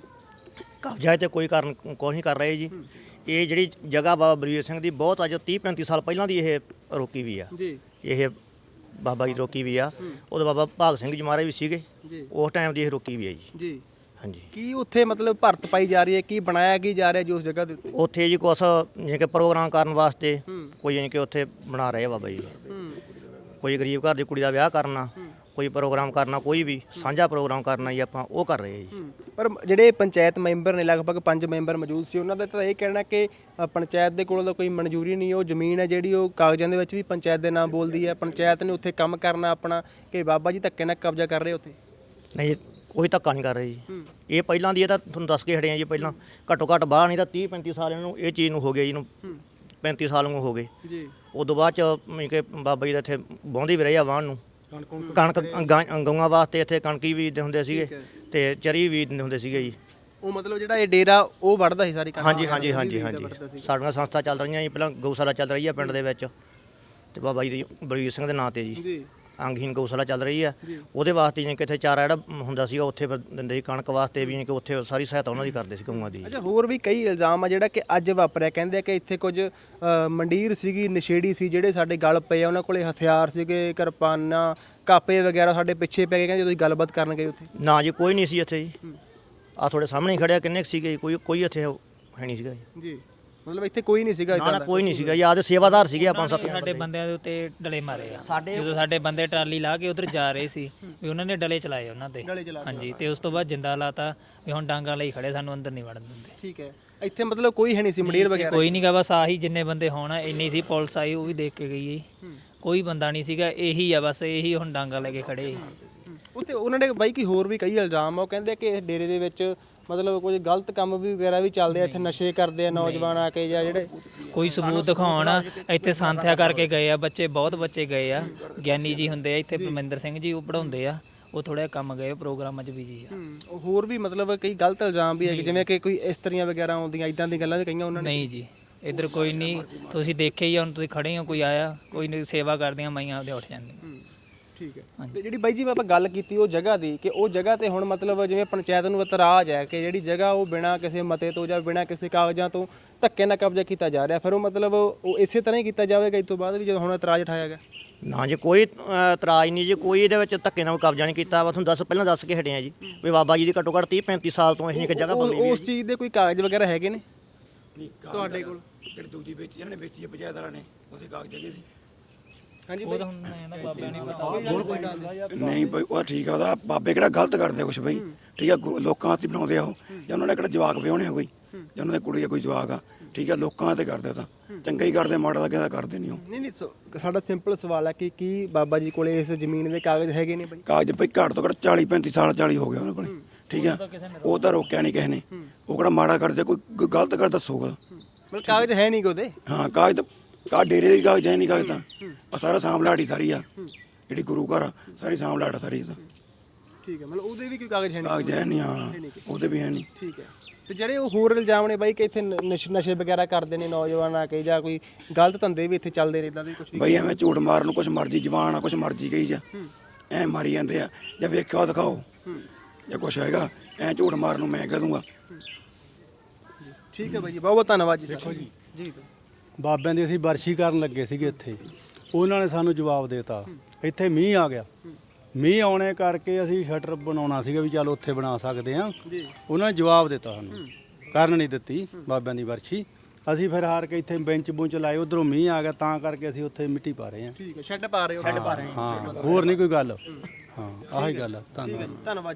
ਕਬਜ਼ਾ ਤੇ ਕੋਈ ਕਾਰਨ ਕੋਈ ਨਹੀਂ ਕਰ ਰਹੇ ਜੀ। ਇਹ ਜਿਹੜੀ ਜਗ੍ਹਾ ਬਾਬਾ ਬਲਵੀਰ ਸਿੰਘ ਦੀ ਬਹੁਤ ਅੱਜ 30 35 ਸਾਲ ਪਹਿਲਾਂ ਦੀ ਇਹ ਰੋਕੀ ਵੀ ਆ। ਜੀ। ਇਹ ਬਾਬਾ ਜੀ ਰੋਕੀ ਵੀ ਆ। ਉਹਦੇ ਬਾਬਾ ਭਾਗ ਸਿੰਘ ਜੀ ਮਹਾਰਾਜ ਵੀ ਸੀਗੇ। ਉਸ ਟਾਈਮ ਦੀ ਇਹ ਰੋਕੀ ਵੀ ਆ ਜੀ। ਜੀ। ਹਾਂਜੀ। ਕੀ ਉੱਥੇ ਮਤਲਬ ਭਰਤ ਪਾਈ ਜਾ ਰਹੀ ਹੈ? ਕੀ ਬਣਾਇਆ ਕੀ ਜਾ ਰਿਹਾ ਜੀ ਉਸ ਜਗ੍ਹਾ ਦੇ ਉੱਤੇ? ਉੱਥੇ ਜੀ ਕੁਛ ਜਿਵੇਂ ਕਿ ਪ੍ਰੋਗਰਾਮ ਕਰਨ ਵਾਸਤੇ ਕੋਈ ਜਿਵੇਂ ਕਿ ਉੱਥੇ ਬਣਾ ਰਹੇ ਆ ਬਾਬਾ ਜੀ। ਕੋਈ ਗਰੀਬ ਘਰ ਦੀ ਕੁੜੀ ਦਾ ਵਿਆਹ ਕਰਨਾ ਕੋਈ ਪ੍ਰੋਗਰਾਮ ਕਰਨਾ ਕੋਈ ਵੀ ਸਾਂਝਾ ਪ੍ਰੋਗਰਾਮ ਕਰਨਾ ਜੀ ਆਪਾਂ ਉਹ ਕਰ ਰਹੇ ਆ ਜੀ। ਪਰ ਜਿਹੜੇ ਪੰਚਾਇਤ ਮੈਂਬਰ ਨੇ ਲਗਭਗ 5 ਮੈਂਬਰ ਮੌਜੂਦ ਸੀ ਉਹਨਾਂ ਦਾ ਤਾਂ ਇਹ ਕਹਿਣਾ ਕਿ ਅ, ਪੰਚਾਇਤ ਦੇ ਕੋਲ ਤਾਂ ਕੋਈ ਮਨਜ਼ੂਰੀ ਨਹੀਂ ਉਹ ਜ਼ਮੀਨ ਹੈ ਜਿਹੜੀ ਉਹ ਕਾਗਜ਼ਾਂ ਦੇ ਵਿੱਚ ਵੀ ਪੰਚਾਇਤ ਦੇ ਨਾਮ ਬੋਲਦੀ ਹੈ। ਪੰਚਾਇਤ ਨੇ ਉੱਥੇ ਕੰਮ ਕਰਨਾ ਆਪਣਾ ਕਿ ਬਾਬਾ ਜੀ ਧੱਕੇ ਨਾਲ ਕਬਜ਼ਾ ਕਰ ਰਹੇ ਉੱਥੇ? ਨਹੀਂ ਕੋਈ ਧੱਕਾ ਨਹੀਂ ਕਰ ਰਹੇ ਜੀ। ਇਹ ਪਹਿਲਾਂ ਦੀ ਇਹ ਤਾਂ ਤੁਹਾਨੂੰ ਦੱਸ ਕੇ ਹਟੇ ਆ ਜੀ ਪਹਿਲਾਂ ਘੱਟੋ ਘੱਟ ਬਾਹਰ ਨਹੀਂ ਤਾਂ 30 35 ਸਾਲ ਇਹਨਾਂ ਨੂੰ ਇਹ ਚੀਜ਼ ਨੂੰ ਹੋ ਗਿਆ ਜੀ ਨੂੰ 35 ਸਾਲ ਨੂੰ ਹੋ ਗਏ। ਜੀ। ਉਦੋਂ ਬਾਅਦ ਚ ਮੀਨ ਕਿ ਬਾਬਾ ਜੀ ਦਾ ਇੱਥੇ ਬੌਂਦੀ ਵੀ ਰਹੀ ਆ ਵਾਹਣ ਨੂੰ। ਕਣਕ ਗਾਂ- ਵਾਸਤੇ ਇੱਥੇ ਕਣਕੀ ਵੀ ਦਿੰਦੇ ਹੁੰਦੇ ਸੀਗੇ ਤੇ ਚਰੀ ਵੀ ਦਿੰਦੇ ਹੁੰਦੇ ਸੀਗੇ ਜੀ। ਉਹ ਮਤਲਬ ਜਿਹੜਾ ਇਹ ਡੇਰਾ ਉਹ ਵੜਦਾ ਸੀ ਸਾਰੀ ਕਣਕ ਹਾਂਜੀ ਹਾਂਜੀ ਹਾਂਜੀ ਹਾਂਜੀ। ਸਾਡੀਆਂ ਸੰਸਥਾ ਚੱਲ ਰਹੀਆਂ ਜੀ ਪਹਿਲਾਂ ਗਊਸ਼ਾਲਾ ਚੱਲ ਰਹੀ ਆ ਪਿੰਡ ਦੇ ਵਿੱਚ ਤੇ ਬਾਬਾ ਜੀ ਦੀ ਬਲਵੀਰ ਸਿੰਘ ਦੇ ਨਾਂ ਤੇ ਜੀ। ਜੀ। ਅੰਗਹੀਨ ਗਊਸ਼ਾਲਾ ਚੱਲ ਰਹੀ ਆ। ਉਹਦੇ ਵਾਸਤੇ ਜਿਵੇਂ ਕਿਥੇ ਚਾਰਾ ਜਿਹੜਾ ਹੁੰਦਾ ਸੀਗਾ ਉੱਥੇ ਫਿਰ ਦਿੰਦੇ ਸੀ ਕਣਕ ਵਾਸਤੇ ਵੀ ਜਿਵੇਂ ਕਿ ਉੱਥੇ ਸਾਰੀ ਸਹਾਇਤਾ ਉਹਨਾਂ ਦੀ ਕਰਦੇ ਸੀ ਗਊਆਂ ਦੀ। ਅੱਛਾ ਹੋਰ ਵੀ ਕਈ ਇਲਜ਼ਾਮ ਆ ਜਿਹੜਾ ਕਿ ਅੱਜ ਵਾਪਰਿਆ। ਕਹਿੰਦੇ ਆ ਕਿ ਇੱਥੇ ਕੁਝ ਅ, ਮੰਡੀਰ ਸੀਗੀ ਨਸ਼ੇੜੀ ਸੀ ਜਿਹੜੇ ਸਾਡੇ ਗਲ ਪਏ ਆ ਉਹਨਾਂ ਕੋਲੇ ਹਥਿਆਰ ਸੀਗੇ ਕਿਰਪਾਨਾਂ ਕਾਪੇ ਵਗੈਰਾ ਸਾਡੇ ਪਿੱਛੇ ਪੈ ਗਏ। ਕਹਿੰਦੇ ਤੁਸੀਂ ਗੱਲਬਾਤ ਕਰਨ ਗਏ ਉੱਥੇ? ਨਾ ਜੀ ਕੋਈ ਨਹੀਂ ਸੀ ਇੱਥੇ ਜੀ। ਆ ਤੁਹਾਡੇ ਸਾਹਮਣੇ ਹੀ ਖੜਿਆ ਕਿੰਨੇ ਕੁ ਸੀਗੇ ਜੀ? ਕੋਈ ਕੋਈ ਇੱਥੇ ਹੈ ਨਹੀਂ ਸੀਗਾ ਜੀ। ਜੀ। ਮਤਲਬ ਇੱਥੇ ਕੋਈ ਨਹੀਂ ਸੀਗਾ ਨਾ ਕੋਈ ਨਹੀਂ ਸੀਗਾ। ਆਦੇ ਸੇਵਾਦਾਰ ਸੀਗੇ ਆਪਾਂ ਸੱਤ ਸਾਡੇ ਬੰਦਿਆਂ ਦੇ ਉੱਤੇ ਡਲੇ ਮਾਰੇ ਆ। ਜਦੋਂ ਸਾਡੇ ਬੰਦੇ ਟਰਾਲੀ ਲਾ ਕੇ ਉਧਰ ਜਾ ਰਹੇ ਸੀ ਵੀ ਉਹਨਾਂ ਨੇ ਡਲੇ ਚਲਾਏ ਉਹਨਾਂ ਤੇ ਹਾਂਜੀ ਤੇ ਉਸ ਤੋਂ ਬਾਅਦ ਜਿੰਦਾ ਲਾਤਾ ਵੀ ਹੁਣ ਡਾਂਗਾ ਲਈ ਖੜੇ ਸਾਨੂੰ ਅੰਦਰ ਨਹੀਂ ਵੜਨ ਦਿੰਦੇ। ਠੀਕ ਹੈ। ਇੱਥੇ ਮਤਲਬ ਕੋਈ ਹੈ ਨਹੀਂ ਸੀ ਮੰਡੀਰ ਵਗੈਰਾ? ਕੋਈ ਨਹੀਂ ਗਾ ਬਸ ਆਹੀ ਜਿੰਨੇ ਬੰਦੇ ਹੋਣ ਇੰਨੀ ਸੀ ਪੁਲਿਸ ਆਈ ਉਹ ਵੀ ਦੇਖ ਕੇ ਗਈ। ਕੋਈ ਬੰਦਾ ਨਹੀਂ ਸੀਗਾ ਇਹੀ ਆ ਬਸ ਇਹੀ ਹੁਣ ਡਾਂਗਾ ਲੈ ਕੇ ਖੜੇ। ਉੱਥੇ ਉਹਨਾਂ ਨੇ ਬਾਈ ਕੀ ਹੋਰ ਵੀ ਕਈ ਇਲਜ਼ਾਮ ਆ ਉਹ ਕਹਿੰਦੇ ਕਿ ਇਸ ਡੇਰੇ ਦੇ ਵਿੱਚ ਮਤਲਬ ਕੁਝ ਗਲਤ ਕੰਮ ਵੀ ਵਗੈਰਾ ਵੀ ਚੱਲਦੇ ਆ ਇੱਥੇ ਨਸ਼ੇ ਕਰਦੇ ਆ ਨੌਜਵਾਨ ਆ ਕੇ ਜਾਂ ਜਿਹੜੇ ਕੋਈ ਸਬੂਤ ਦਿਖਾਉਣ ਇੱਥੇ ਸੰਥਿਆ ਕਰਕੇ ਗਏ ਆ ਬੱਚੇ ਬਹੁਤ ਬੱਚੇ ਗਏ ਆ ਗਿਆਨੀ ਜੀ ਹੁੰਦੇ ਆ ਇੱਥੇ ਪਰਮਿੰਦਰ ਸਿੰਘ ਜੀ ਉਹ ਪੜਾਉਂਦੇ ਆ ਉਹ ਥੋੜਾ ਕੰਮ ਗਏ ਪ੍ਰੋਗਰਾਮਾਂ 'ਚ ਬਿਜ਼ੀ ਆ। ਹੋਰ ਵੀ ਮਤਲਬ ਕਈ ਗਲਤ ਇਲਜ਼ਾਮ ਵੀ ਹੈ ਜਿਵੇਂ ਕਿ ਕੋਈ ਇਸਤਰੀਆਂ ਵਗੈਰਾ ਆਉਂਦੀਆਂ ਇਦਾਂ ਦੀਆਂ ਗੱਲਾਂ ਵੀ ਕਹੀਆਂ ਉਹਨਾਂ ਨੇ। ਨਹੀਂ ਜੀ ਇੱਧਰ ਕੋਈ ਨਹੀਂ ਤੁਸੀਂ ਦੇਖਿਆ ਹੀ ਆ, ਹੁਣ ਤੁਸੀਂ ਖੜੇ ਹੋ ਕੋਈ ਆਇਆ ਕੋਈ ਨਹੀਂ ਸੇਵਾ ਕਰਦੀਆਂ ਮਾਈਆਂ ਆਪਦੇ ਉੱਠ ਜਾਂਦੀਆਂ। ਠੀਕ ਹੈ। ਤੇ ਜਿਹੜੀ ਬਾਈ ਜੀ ਆਪਾਂ ਗੱਲ ਕੀਤੀ ਉਹ ਜਗ੍ਹਾ ਦੀ ਕਿ ਉਹ ਜਗ੍ਹਾ ਤੇ ਹੁਣ ਮਤਲਬ ਜਿਵੇਂ ਪੰਚਾਇਤ ਨੂੰ ਇਤਰਾਜ਼ ਹੈ ਕਿ ਜਿਹੜੀ ਜਗ੍ਹਾ ਉਹ ਬਿਨਾਂ ਕਿਸੇ ਮਤੇ ਤੋਂ ਜਾਂ ਬਿਨਾਂ ਕਿਸੇ ਕਾਗਜ਼ਾਂ ਤੋਂ ਧੱਕੇ ਨਾਲ ਕਬਜ਼ਾ ਕੀਤਾ ਜਾ ਰਿਹਾ ਫਿਰ ਉਹ ਮਤਲਬ ਉਹ ਇਸੇ ਤਰ੍ਹਾਂ ਹੀ ਕੀਤਾ ਜਾਵੇਗਾ ਇਸ ਤੋਂ ਬਾਅਦ ਵੀ ਜਦੋਂ ਹੁਣ ਇਤਰਾਜ਼ ਉਠਾਇਆ ਗਿਆ? ਨਾ ਜੀ ਕੋਈ ਇਤਰਾਜ਼ ਨਹੀਂ ਜੀ ਕੋਈ ਇਹਦੇ ਵਿੱਚ ਧੱਕੇ ਨਾਲ ਕਬਜ਼ਾ ਨਹੀਂ ਕੀਤਾ। ਵਾ ਤੁਹਾਨੂੰ ਦੱਸ ਪਹਿਲਾਂ ਦੱਸ ਕੇ ਹਟੇ ਆ ਜੀ ਵੀ ਬਾਬਾ ਜੀ ਦੀ ਘੱਟੋ ਘੱਟ 30 35 ਸਾਲ ਤੋਂ ਇਹ ਇੱਕ ਜਗ੍ਹਾ ਬਣੀ ਹੋਈ ਹੈ ਉਸ ਚੀਜ਼ ਦੇ ਕੋਈ ਕਾਗਜ਼ ਵਗੈਰਾ ਹੈਗੇ ਨੇ? ਤੁਹਾਡੇ ਕੋਲ? ਜਿਹੜੀ ਦੂਜੀ ਵੇਚੀ ਇਹਨਾਂ ਨੇ ਵੇਚੀ ਹੈ ਪੰਚਾਇਤ ਵਾਲਿਆਂ ਨੇ ਉਹਦੇ ਕਾਗਜ਼ ਹੈਗੇ ਸੀ। ਉਹ ਤਾਂ ਹੁਣ ਇਹਨਾਂ ਬਾਬਿਆਂ ਨੇ ਪਤਾ ਨਹੀਂ ਬਈ। ਉਹ ਠੀਕ ਆ ਉਹਦਾ ਬਾਬੇ ਕਿਹੜਾ ਗਲਤ ਕਰਦੇ ਆ ਕੁਛ ਬਈ। ਠੀਕ ਆ ਗੁਰੂ- ਲੋਕਾਂ ਵਾਸਤੇ ਬਣਾਉਂਦੇ ਆ ਉਹ। ਜਾਂ ਉਹਨਾਂ ਨੇ ਕਿਹੜਾ ਜਵਾਕ ਵਿਆਹੁਣੇ ਆ ਕੋਈ। ਜਾਂ ਉਹਨਾਂ ਦੇ ਕੁੜੀ ਆ ਕੋਈ ਜਵਾਕ ਆ। ਠੀਕ ਆ ਲੋਕਾਂ ਤੇ ਕਰਦੇ ਉਹ ਤਾਂ। ਚੰਗਾ ਹੀ ਕਰਦੇ ਮਾੜਾ ਤਾਂ ਕਿਹਦਾ ਕਰਦੇ ਨਹੀਂ ਉਹ। ਨਹੀਂ ਨਹੀਂ ਸੋ- ਸਾਡਾ ਸਿੰਪਲ ਸਵਾਲ ਹੈ ਕਿ ਕੀ ਬਾਬਾ ਜੀ ਕੋਲੇ ਇਸ ਜ਼ਮੀਨ ਦੇ ਕਾਗਜ਼ ਹੈਗੇ ਨੇ ਬਾਈ? ਕਾਗਜ਼ ਬਈ ਘੱਟ ਤੋਂ ਘੱਟ 40 35 ਸਾਲ 40 ਹੋ ਗਏ ਉਹਨਾਂ ਕੋਲ। ਠੀਕ ਆ ਉਹ ਤਾਂ ਰੋਕਿਆ ਨਹੀਂ ਕਿਸੇ ਨੇ। ਉਹ ਕਿਹੜਾ ਮਾੜਾ ਕਰਦੇ ਕੋਈ ਕੋਈ ਗਲਤ ਕਰ ਦੱਸੋਗਾ ਮਤਲਬ ਕਾਗਜ਼ ਹੈ ਨਹੀਂ ਕੋਦੇ ਹਾਂ ਕਾਗਜ਼ ਤਾਂ ਕਾ ਡੇਰੇ ਦੇ ਕਾਗਜ਼ ਹੈ ਨਹੀਂ ਕਾਗਜ਼ ਤਾਂ। ਆ ਸਾਰਾ ਸਾਂਭਲਾੜੀ ਸਾਰੀ ਆ। ਜਿਹੜੀ ਗੁਰੂ ਘਰ ਆ ਸਾਰੀ ਸਾਂਭਲਾੜਾ ਸਾਰੀ ਇਹ ਤਾਂ ਠੀਕ ਹੈ ਮਤਲਬ ਉਹਦੇ ਵੀ ਕੋਈ ਕਾਗਜ਼ ਹੈ ਨਹੀਂ? ਕਾਗਜ਼ ਹੈ ਨਹੀਂ ਹਾਂ ਉਹਦੇ ਵੀ ਹੈ ਨਹੀਂ। ਠੀਕ ਹੈ ਤੇ ਜਿਹੜੇ ਉਹ ਹੋਰ ਇਲਜ਼ਾਮ ਨੇ ਬਾਈ ਕਿ ਇੱਥੇ ਨ- ਨਸ਼- ਨਸ਼ੇ ਵਗੈਰਾ ਕਰਦੇ ਨੇ ਨੌਜਵਾਨ ਆ ਕੇ ਜਾਂ ਕੋਈ ਗਲਤ ਧੰਦੇ ਵੀ ਇੱਥੇ ਚੱਲਦੇ ਨੇ ਇਦਾਂ ਦੇ ਕੁਝ ਬਈ ਐਵੇਂ ਝੂਠ ਮਾਰਨ ਨੂੰ ਕੁਛ ਮਰਜ਼ੀ ਜਵਾਨ ਆ ਕੁਛ ਮਰਜ਼ੀ ਕਹੀ ਜਾ। ਐ ਮਾਰੀ ਜਾਂਦੇ ਆ। ਜਾਂ ਵੇਖਿਆ ਦਿਖਾਓ। ਜਾਂ ਕੁਛ ਹੈਗਾ ਐ ਝੂਠ ਮਾਰਨ ਨੂੰ ਮੈਂ ਕਹਿ ਦੂੰਗਾ। ਠੀਕ ਹੈ ਬਾਈ ਜੀ ਬਹੁਤ ਬਹੁਤ ਧੰਨਵਾਦ ਜੀ ਦੇਖੋ ਜੀ। ਜੀ ਬਾਬਿਆਂ ਦੀ ਅਸੀਂ ਵਰਸ਼ੀ ਕਰਨ ਲੱਗੇ ਸੀਗੇ ਇੱਥੇ। ਉਹਨਾਂ ਨੇ ਸਾਨੂੰ ਜਵਾਬ ਦੇਤਾ। ਇੱਥੇ ਮੀਂਹ ਆ ਗਿਆ। ਮੀਂਹ ਆਉਣੇ ਕਰਕੇ ਅਸੀਂ ਸ਼ਟਰ ਬਣਾਉਣਾ ਸੀਗਾ ਵੀ ਚੱਲ ਉੱਥੇ ਬਣਾ ਸਕਦੇ ਆ ਉਹਨਾਂ ਨੇ ਜਵਾਬ ਦਿੱਤਾ ਸਾਨੂੰ। ਕਰਨ ਨਹੀਂ ਦਿੱਤੀ ਬਾਬਿਆਂ ਦੀ ਵਰਸ਼ੀ। ਅਸੀਂ ਫਿਰ ਹਾਰ ਕੇ ਇੱਥੇ ਬੈਂਚ ਬੁੰਚ ਲਾਏ। ਉਧਰੋਂ ਮੀਂਹ ਆ ਗਿਆ ਤਾਂ ਕਰਕੇ ਅਸੀਂ ਉੱਥੇ ਮਿੱਟੀ ਪਾ ਰਹੇ ਹਾਂ। ਠੀਕ ਹੈ ਸ਼ੈੱਡ ਪਾ ਰਹੇ ਹੋ। ਸ਼ੈੱਡ ਪਾ ਰਹੇ ਹਾਂ ਹੋਰ ਨਹੀਂ ਕੋਈ ਗੱਲ। ਹਾਂ ਆਹੀ ਗੱਲ ਆ। ਧੰਨਵਾਦ। ਧੰਨਵਾਦ।